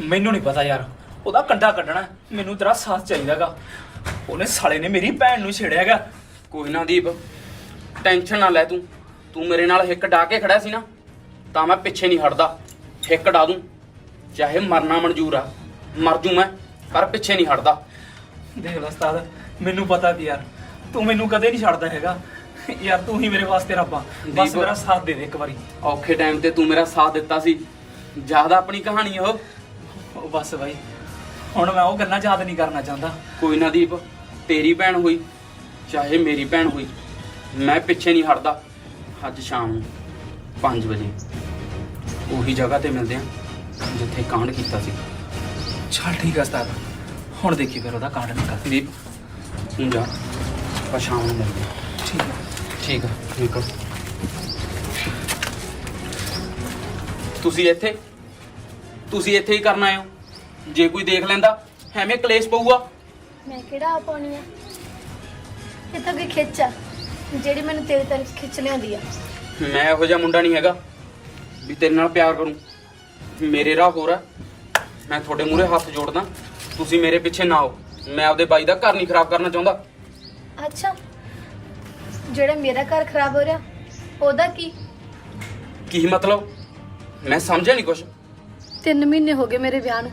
ਮੈਨੂੰ ਨਹੀਂ ਪਤਾ ਯਾਰ। ਉਹਦਾ ਕੰਡਾ ਕੱਢਣਾ ਮੈਨੂੰ ਤੇਰਾ ਸਾਥ ਚਾਹੀਦਾਗਾ। ਉਹਨੇ ਸਾਲੇ ਨੇ ਮੇਰੀ ਭੈਣ ਨੂੰ ਛੇੜਿਆਗਾ ਕੋਈ ਨਾ ਦੀਪ ਟੈਨਸ਼ਨ ਨਾ ਲੈ ਤੂੰ। ਤੂੰ ਮੇਰੇ ਨਾਲ ਹਿੱਕ ਡਾ ਕੇ ਖੜਾ ਸੀ ਨਾ ਤਾਂ ਮੈਂ ਪਿੱਛੇ ਨਹੀਂ ਹਟਦਾ। ਹਿੱਕ ਡਾ ਦੂੰ। ਚਾਹੇ ਮਰਨਾ ਮਨਜ਼ੂਰ ਆ ਮਰ ਜੂ ਮੈਂ ਪਰ ਪਿੱਛੇ ਨਹੀਂ ਹਟਦਾ। ਦੇਖ ਲੈ ਉਸਤਾਦ ਮੈਨੂੰ ਪਤਾ ਵੀ ਯਾਰ ਤੂੰ ਮੈਨੂੰ ਕਦੇ ਨਹੀਂ ਛੱਡਦਾ ਹੈਗਾ। ਯਾਰ ਤੂੰ ਹੀ ਮੇਰੇ ਵਾਸਤੇ ਰੱਬਾ ਬਸ ਦੀਪ। ਮੇਰਾ ਸਾਥ ਦੇ ਦੇ ਇੱਕ ਵਾਰੀ। ਔਖੇ ਟਾਈਮ ਤੇ ਤੂੰ ਮੇਰਾ ਸਾਥ ਦਿੱਤਾ ਸੀ। ਜ਼ਿਆਦਾ ਆਪਣੀ ਕਹਾਣੀ ਉਹ? ਉਹ ਬਸ ਬਾਈ ਹੁਣ ਮੈਂ ਉਹ ਗੱਲਾਂ ਯਾਦ ਨਹੀਂ ਕਰਨਾ ਚਾਹੁੰਦਾ। ਕੋਈ ਨਾ ਦੀਪ ਤੇਰੀ ਭੈਣ ਹੋਈ ਚਾਹੇ ਮੇਰੀ ਭੈਣ ਹੋਈ ਮੈਂ ਪਿੱਛੇ ਨਹੀਂ ਹਟਦਾ। ਅੱਜ ਸ਼ਾਮ ਨੂੰ 5 ਵਜੇ ਉਹੀ ਜਗ੍ਹਾ ਤੇ ਮਿਲਦੇ ਆ ਜਿੱਥੇ ਕਾਂਡ ਕੀਤਾ ਸੀ। ਚੱਲ ਠੀਕ ਹੈ ਉਸਤਾਦ ਹੁਣ ਦੇਖੀ ਫਿਰ ਉਹਦਾ ਕਾਂਡ ਨਿਕਲ ਦੀਪ ਤੂੰ ਜਾ ਆਪਾਂ ਸ਼ਾਮ ਨੂੰ ਮਿਲਦੇ ਆ ਠੀਕ ਹੈ ਠੀਕ ਆ ਨਿਕਲ ਤੁਸੀਂ ਇੱਥੇ ਤੁਸੀਂ ਇੱਥੇ ਹੀ ਕਰਨ ਆਏ ਹੋ। ਜੇ ਕੋਈ ਦੇਖ ਲੈਂਦਾ ਐਵੇਂ ਕਲੇਸ਼ ਪਊਗਾ। ਮੈਂ ਕਿਹੜਾ ਆ ਪਾਉਣੀ ਆ? ਇਹ ਤਾਂ ਕੋਈ ਖਿੱਚ ਆ। ਜਿਹੜੀ ਮੈਨੂੰ ਤੇਰੇ ਤਰਫ ਖਿੱਚ ਲਿਆਉਂਦੀ ਆ। ਮੈਂ ਇਹੋ ਜਿਹਾ ਮੁੰਡਾ ਨਹੀਂ ਹੈਗਾ ਵੀ ਤੇਰੇ ਨਾਲ ਪਿਆਰ ਕਰੂੰ। ਮੇਰੇ ਰਾਹ ਹੋਰ ਆ। ਮੈਂ ਤੁਹਾਡੇ ਮੂਹਰੇ ਹੱਥ ਜੋੜਦਾ। ਤੁਸੀਂ ਮੇਰੇ ਪਿੱਛੇ ਨਾ ਆਓ। ਮੈਂ ਆਪਦੇ ਬਾਈ ਦਾ ਘਰ ਨਹੀਂ ਖਰਾਬ ਕਰਨਾ ਚਾਹੁੰਦਾ। ਅੱਛਾ। ਜਿਹੜਾ ਮੇਰਾ ਘਰ ਖਰਾਬ ਹੋ ਰਿਹਾ ਉਹਦਾ ਕੀ? ਕੀ ਮਤਲਬ? ਮੈਂ ਸਮਝਿਆ ਨਹੀਂ ਕੁਛ। 3 ਮਹੀਨੇ ਹੋ ਗਏ ਮੇਰੇ ਵਿਆਹ ਨੂੰ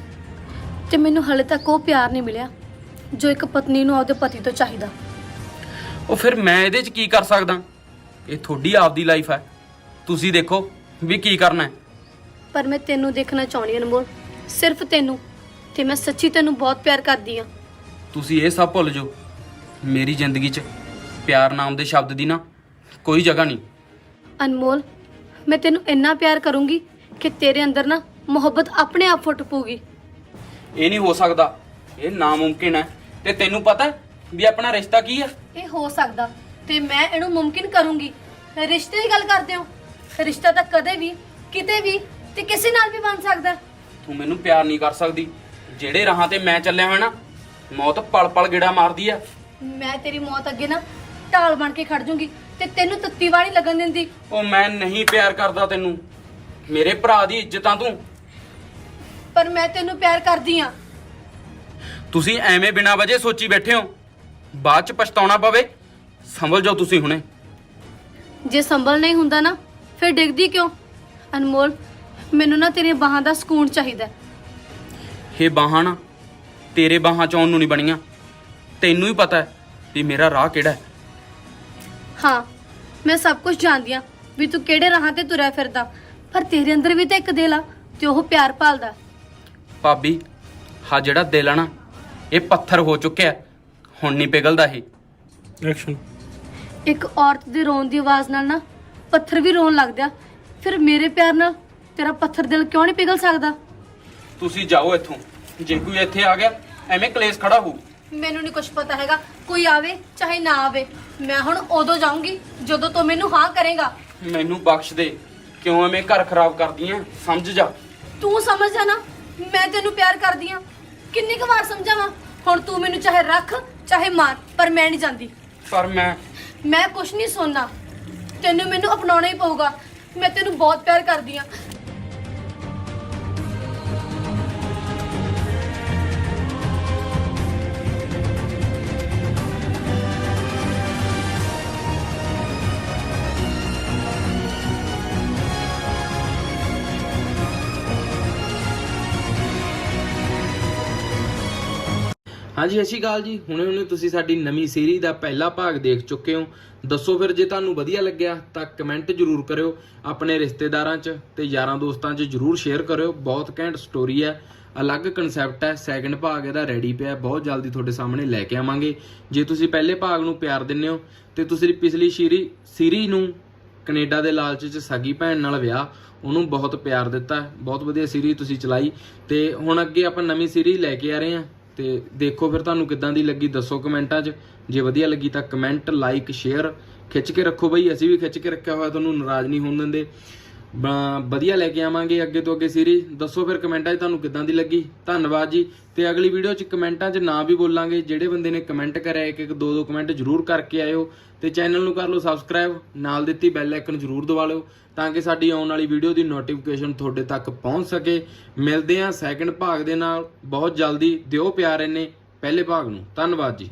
ਤੇ ਮੈਨੂੰ ਹਲੇ ਤੱਕ ਉਹ ਪਿਆਰ ਨਹੀਂ ਮਿਲਿਆ ਜੋ ਇੱਕ ਪਤਨੀ ਨੂੰ ਆਪਦੇ ਪਤੀ ਤੋਂ ਚਾਹੀਦਾ। ਉਹ ਫਿਰ ਮੈਂ ਇਹਦੇ 'ਚ ਕੀ ਕਰ ਸਕਦਾ? ਇਹ ਤੁਹਾਡੀ ਆਪਦੀ ਲਾਈਫ ਹੈ। ਤੁਸੀਂ ਦੇਖੋ ਵੀ ਕੀ ਕਰਨਾ ਹੈ। ਪਰ ਮੈਂ ਤੈਨੂੰ ਦੇਖਣਾ ਚਾਹੁੰਦੀ ਹਾਂ ਅਨਮੋਲ ਸਿਰਫ ਤੈਨੂੰ ਤੇ ਮੈਂ ਸੱਚੀ ਤੈਨੂੰ ਬਹੁਤ ਪਿਆਰ ਕਰਦੀ ਆ ਤੁਸੀਂ ਇਹ ਸਭ ਭੁੱਲ ਜਾਓ ਮੇਰੀ ਜ਼ਿੰਦਗੀ 'ਚ। ਪਿਆਰ ਨਾਮ ਦੇ ਸ਼ਬਦ ਦੀ ਨਾ ਕੋਈ ਜਗ੍ਹਾ ਨਹੀਂ। ਅਨਮੋਲ ਮੈਂ ਤੈਨੂੰ ਇੰਨਾ ਪਿਆਰ ਕਰੂੰਗੀ ਕਿ ਤੇਰੇ ਅੰਦਰ ਨਾ ਮੁਹੱਬਤ ਆਪਣੇ ਆਪ ਫੁੱਟ ਪਊਗੀ। ਇਹ ਨਹੀਂ ਹੋ ਸਕਦਾ। ਇਹ ਨਾਮੁਮਕਿਨ ਹੈ। ਤੇ ਤੈਨੂੰ ਪਤਾ ਹੈ ਵੀ ਆਪਣਾ ਰਿਸ਼ਤਾ ਕੀ ਹੈ? ਇਹ ਹੋ ਸਕਦਾ। ਤੇ ਮੈਂ ਇਹਨੂੰ ਮੁਮਕਿਨ ਕਰੂੰਗੀ। ਰਿਸ਼ਤੇ ਦੀ ਗੱਲ ਕਰਦੇ ਹੋ? ਰਿਸ਼ਤਾ ਤਾਂ ਕਦੇ ਵੀ ਕਿਤੇ ਵੀ ਤੇ ਕਿਸੇ ਨਾਲ ਵੀ ਬਣ ਸਕਦਾ। ਤੂੰ ਮੈਨੂੰ ਪਿਆਰ ਨਹੀਂ ਕਰ ਸਕਦੀ। ਜਿਹੜੇ ਰਾਹਾਂ ਤੇ ਮੈਂ ਚੱਲਿਆ ਹੋਇਆ ਨਾ ਮੌਤ ਪਲ ਪਲ ਗੇੜਾ ਮਾਰਦੀ ਆ। ਮੈਂ ਤੇਰੀ ਮੌਤ ਅੱਗੇ ਨਾ ਢਾਲ ਬਣ ਕੇ ਖੜ ਜੂੰਗੀ ਤੇ ਤੈਨੂੰ ਤੱਤੀ ਵਾਲੀ ਲੱਗਣ ਦਿੰਦੀ। ਉਹ ਮੈਂ ਨਹੀਂ ਪਿਆਰ ਕਰਦਾ ਤੈਨੂੰ। ਮੇਰੇ ਭਰਾ ਦੀ ਇੱਜ਼ਤ ਆ ਤੂੰ। ਪਰ ਮੈਂ ਤੈਨੂੰ ਪਿਆਰ ਕਰਦੀ ਆ। ਤੁਸੀਂ ਐਵੇਂ ਬਿਨਾਂ ਵਜ੍ਹੇ ਸੋਚੀ ਬੈਠੇ ਹੋ। ਬਾਅਦ ਚ ਪਛਤਾਉਣਾ ਪਵੇ। ਸੰਭਲ ਜਾਓ ਤੁਸੀਂ ਹੁਣੇ। ਜੇ ਸੰਭਲ ਨਹੀਂ ਹੁੰਦਾ ਨਾ ਫਿਰ ਡਿੱਗਦੀ ਕਿਉਂ? ਅਨਮੋਲ ਮੈਨੂੰ ਨਾ ਤੇਰੀਆਂ ਬਾਹਾਂ ਦਾ ਸਕੂਨ ਚਾਹੀਦਾ ਹੈ। ਇਹ ਬਾਹਾਂ ਨਾ ਤੇਰੇ ਬਾਹਾਂ ਚ ਆਉਣ ਨੂੰ ਨਹੀਂ ਬਣੀਆਂ। ਤੈਨੂੰ ਹੀ ਪਤਾ ਹੈ ਵੀ ਮੇਰਾ ਰਾਹ ਕਿਹੜਾ ਹੈ। ਹਾਂ ਮੈਂ ਸਭ ਕੁਝ ਜਾਣਦੀ ਆ ਵੀ ਤੂੰ ਕਿਹੜੇ ਰਾਹਾਂ ਤੇ ਤੁਰਿਆ ਫਿਰਦਾ। ਪਰ ਤੇਰੇ ਅੰਦਰ ਵੀ ਤਾਂ ਇੱਕ ਦਿਲ ਆ ਤੇ ਉਹ ਪਿਆਰ ਭਾਲਦਾ। ਭਾਬੀ ਹਾ ਜਿਹੜਾ ਦਿਲ ਆ ਨਾ ਇਹ ਪੱਥਰ ਹੋ ਚੁੱਕਿਆ ਹੁਣ ਨਹੀਂ ਪਿਘਲਦਾ ਇਹ। ਐਕਸ਼ਨ ਇੱਕ ਔਰਤ ਦੇ ਰੋਣ ਦੀ ਆਵਾਜ਼ ਨਾਲ ਨਾ ਪੱਥਰ ਵੀ ਰੋਣ ਲੱਗਦਾ ਫਿਰ ਮੇਰੇ ਪਿਆਰ ਨਾਲ ਤੇਰਾ ਪੱਥਰ ਦਿਲ ਕਿਉਂ ਨਹੀਂ ਪਿਘਲ ਸਕਦਾ? ਤੁਸੀਂ ਜਾਓ ਇੱਥੋਂ। ਜੇ ਕੋਈ ਇੱਥੇ ਆ ਗਿਆ ਐਵੇਂ ਕਲੇਸ਼ ਖੜਾ ਹੋਊ। ਮੈਨੂੰ ਨਹੀਂ ਕੁਝ ਪਤਾ ਹੈਗਾ। ਕੋਈ ਆਵੇ ਚਾਹੇ ਨਾ ਆਵੇ। ਮੈਂ ਹੁਣ ਉਦੋਂ ਜਾਊਂਗੀ ਜਦੋਂ ਤੂੰ ਮੈਨੂੰ ਹਾਂ ਕਰੇਗਾ। ਮੈਨੂੰ ਬਖਸ਼ ਦੇ। ਕਿਉਂ ਐਵੇਂ ਘਰ ਖਰਾਬ ਕਰਦੀ ਐ ਸਮਝ ਜਾ। ਤੂੰ ਸਮਝ ਜਾ ਨਾ। ਮੈਂ ਤੈਨੂੰ ਪਿਆਰ ਕਰਦੀ ਆ। ਕਿੰਨੀ ਕੁ ਵਾਰ ਸਮਝਾਵਾਂ? ਹੁਣ ਤੂੰ ਮੈਨੂੰ ਚਾਹੇ ਰੱਖ ਚਾਹੇ ਮਾਰ ਪਰ ਮੈਂ ਨਹੀਂ ਜਾਂਦੀ। ਪਰ ਮੈਂ ਮੈਂ ਕੁਝ ਨਹੀਂ ਸੁਣਨਾ। ਤੈਨੂੰ ਮੈਨੂੰ ਅਪਣਾਉਣਾ ਹੀ ਪਊਗਾ। ਮੈਂ ਤੈਨੂੰ ਬਹੁਤ ਪਿਆਰ ਕਰਦੀ ਆ। ਹਾਂਜੀ, ਸਤਿ ਸ਼੍ਰੀ ਅਕਾਲ ਜੀ। ਹੁਣੇ ਹੁਣੇ ਤੁਸੀਂ ਸਾਡੀ ਨਵੀਂ ਸੀਰੀ ਦਾ ਪਹਿਲਾ ਭਾਗ ਦੇਖ ਚੁੱਕੇ ਹੋ। ਦੱਸੋ ਫਿਰ ਜੇ ਤੁਹਾਨੂੰ ਵਧੀਆ ਲੱਗਿਆ ਤਾਂ ਕਮੈਂਟ ਜਰੂਰ ਕਰਿਓ ਆਪਣੇ ਰਿਸ਼ਤੇਦਾਰਾਂ 'ਚ ਤੇ ਯਾਰਾਂ ਦੋਸਤਾਂ 'ਚ ਜਰੂਰ ਸ਼ੇਅਰ ਕਰਿਓ। ਬਹੁਤ ਘੈਂਟ ਸਟੋਰੀ ਹੈ। ਅਲੱਗ ਕਨਸੈਪਟ ਹੈ। ਸੈਕੰਡ ਭਾਗ ਇਹਦਾ ਰੈਡੀ ਪਿਆ। ਬਹੁਤ ਜਲਦੀ ਤੁਹਾਡੇ ਸਾਹਮਣੇ ਲੈ ਕੇ ਆਵਾਂਗੇ। ਜੇ ਤੁਸੀਂ ਪਹਿਲੇ ਭਾਗ ਨੂੰ ਪਿਆਰ ਦਿੰਦੇ ਹੋ ਤੇ ਤੁਸੀਂ ਪਿਛਲੀ ਸ਼ੀਰੀ ਸੀਰੀ ਨੂੰ ਕੈਨੇਡਾ ਦੇ ਲਾਲਚ 'ਚ ਸਗੀ ਭੈਣ ਨਾਲ ਵਿਆਹ, ਉਹਨੂੰ ਬਹੁਤ ਪਿਆਰ ਦਿੱਤਾ। ਬਹੁਤ ਵਧੀਆ ਸੀਰੀ ਤੁਸੀਂ ਚਲਾਈ। ਤੇ ਹੁਣ ਅੱਗੇ ਆਪਾਂ ਨਵੀਂ ਸੀਰੀ ਲੈ ਕੇ ਆ ਰਹੇ ਹਾਂ। ਤੇ ਦੇਖੋ ਫਿਰ ਤੁਹਾਨੂੰ ਕਿੱਦਾਂ ਦੀ ਲੱਗੀ, ਦੱਸੋ ਕਮੈਂਟਾਂ 'ਚ। ਜੇ ਵਧੀਆ ਲੱਗੀ ਤਾਂ ਕਮੈਂਟ, ਲਾਈਕ, ਸ਼ੇਅਰ ਖਿੱਚ ਕੇ ਰੱਖੋ ਬਈ, ਅਸੀਂ ਵੀ ਖਿੱਚ ਕੇ ਰੱਖਿਆ ਹੋਇਆ, ਤੁਹਾਨੂੰ ਨਾਰਾਜ਼ ਨਹੀਂ ਹੋਣ ਦਿੰਦੇ। ਬ- ਵਧੀਆ ਲੈ ਕੇ ਆਵਾਂਗੇ ਅੱਗੇ ਤੋਂ ਅੱਗੇ ਸੀਰੀਜ਼ ਦੱਸੋ ਫਿਰ ਕਮੈਂਟਾਂ 'ਚ ਤੁਹਾਨੂੰ ਕਿੱਦਾਂ ਦੀ ਲੱਗੀ। ਧੰਨਵਾਦ ਜੀ। ਤੇ ਅਗਲੀ ਵੀਡੀਓ 'ਚ ਕਮੈਂਟਾਂ 'ਚ ਨਾਂ ਵੀ ਬੋਲਾਂਗੇ। ਜਿਹੜੇ ਬੰਦੇ ਨੇ ਕਮੈਂਟ ਕਰਿਆ ਇੱਕ ਇੱਕ ਦੋ ਦੋ ਕਮੈਂਟ ਜ਼ਰੂਰ ਕਰਕੇ ਆਇਓ। ਤੇ ਚੈਨਲ ਨੂੰ ਕਰ ਲਓ ਸਬਸਕ੍ਰਾਈਬ ਨਾਲ ਦਿੱਤੀ ਬੈਲ ਆਈਕਨ ਜ਼ਰੂਰ ਦਬਾ ਲਿਓ। ਤਾਂ ਕਿ ਸਾਡੀ ਆਉਣ ਵਾਲੀ ਵੀਡੀਓ ਦੀ ਨੋਟੀਫਿਕੇਸ਼ਨ ਤੁਹਾਡੇ ਤੱਕ ਪਹੁੰਚ ਸਕੇ। ਮਿਲਦੇ ਹਾਂ ਸੈਕੰਡ ਭਾਗ ਦੇ ਨਾਲ। ਬਹੁਤ ਜਲਦੀ ਦਿਓ ਪਿਆਰ ਇੰਨੇ। ਪਹਿਲੇ ਭਾਗ ਨੂੰ। ਧੰਨਵਾਦ ਜੀ।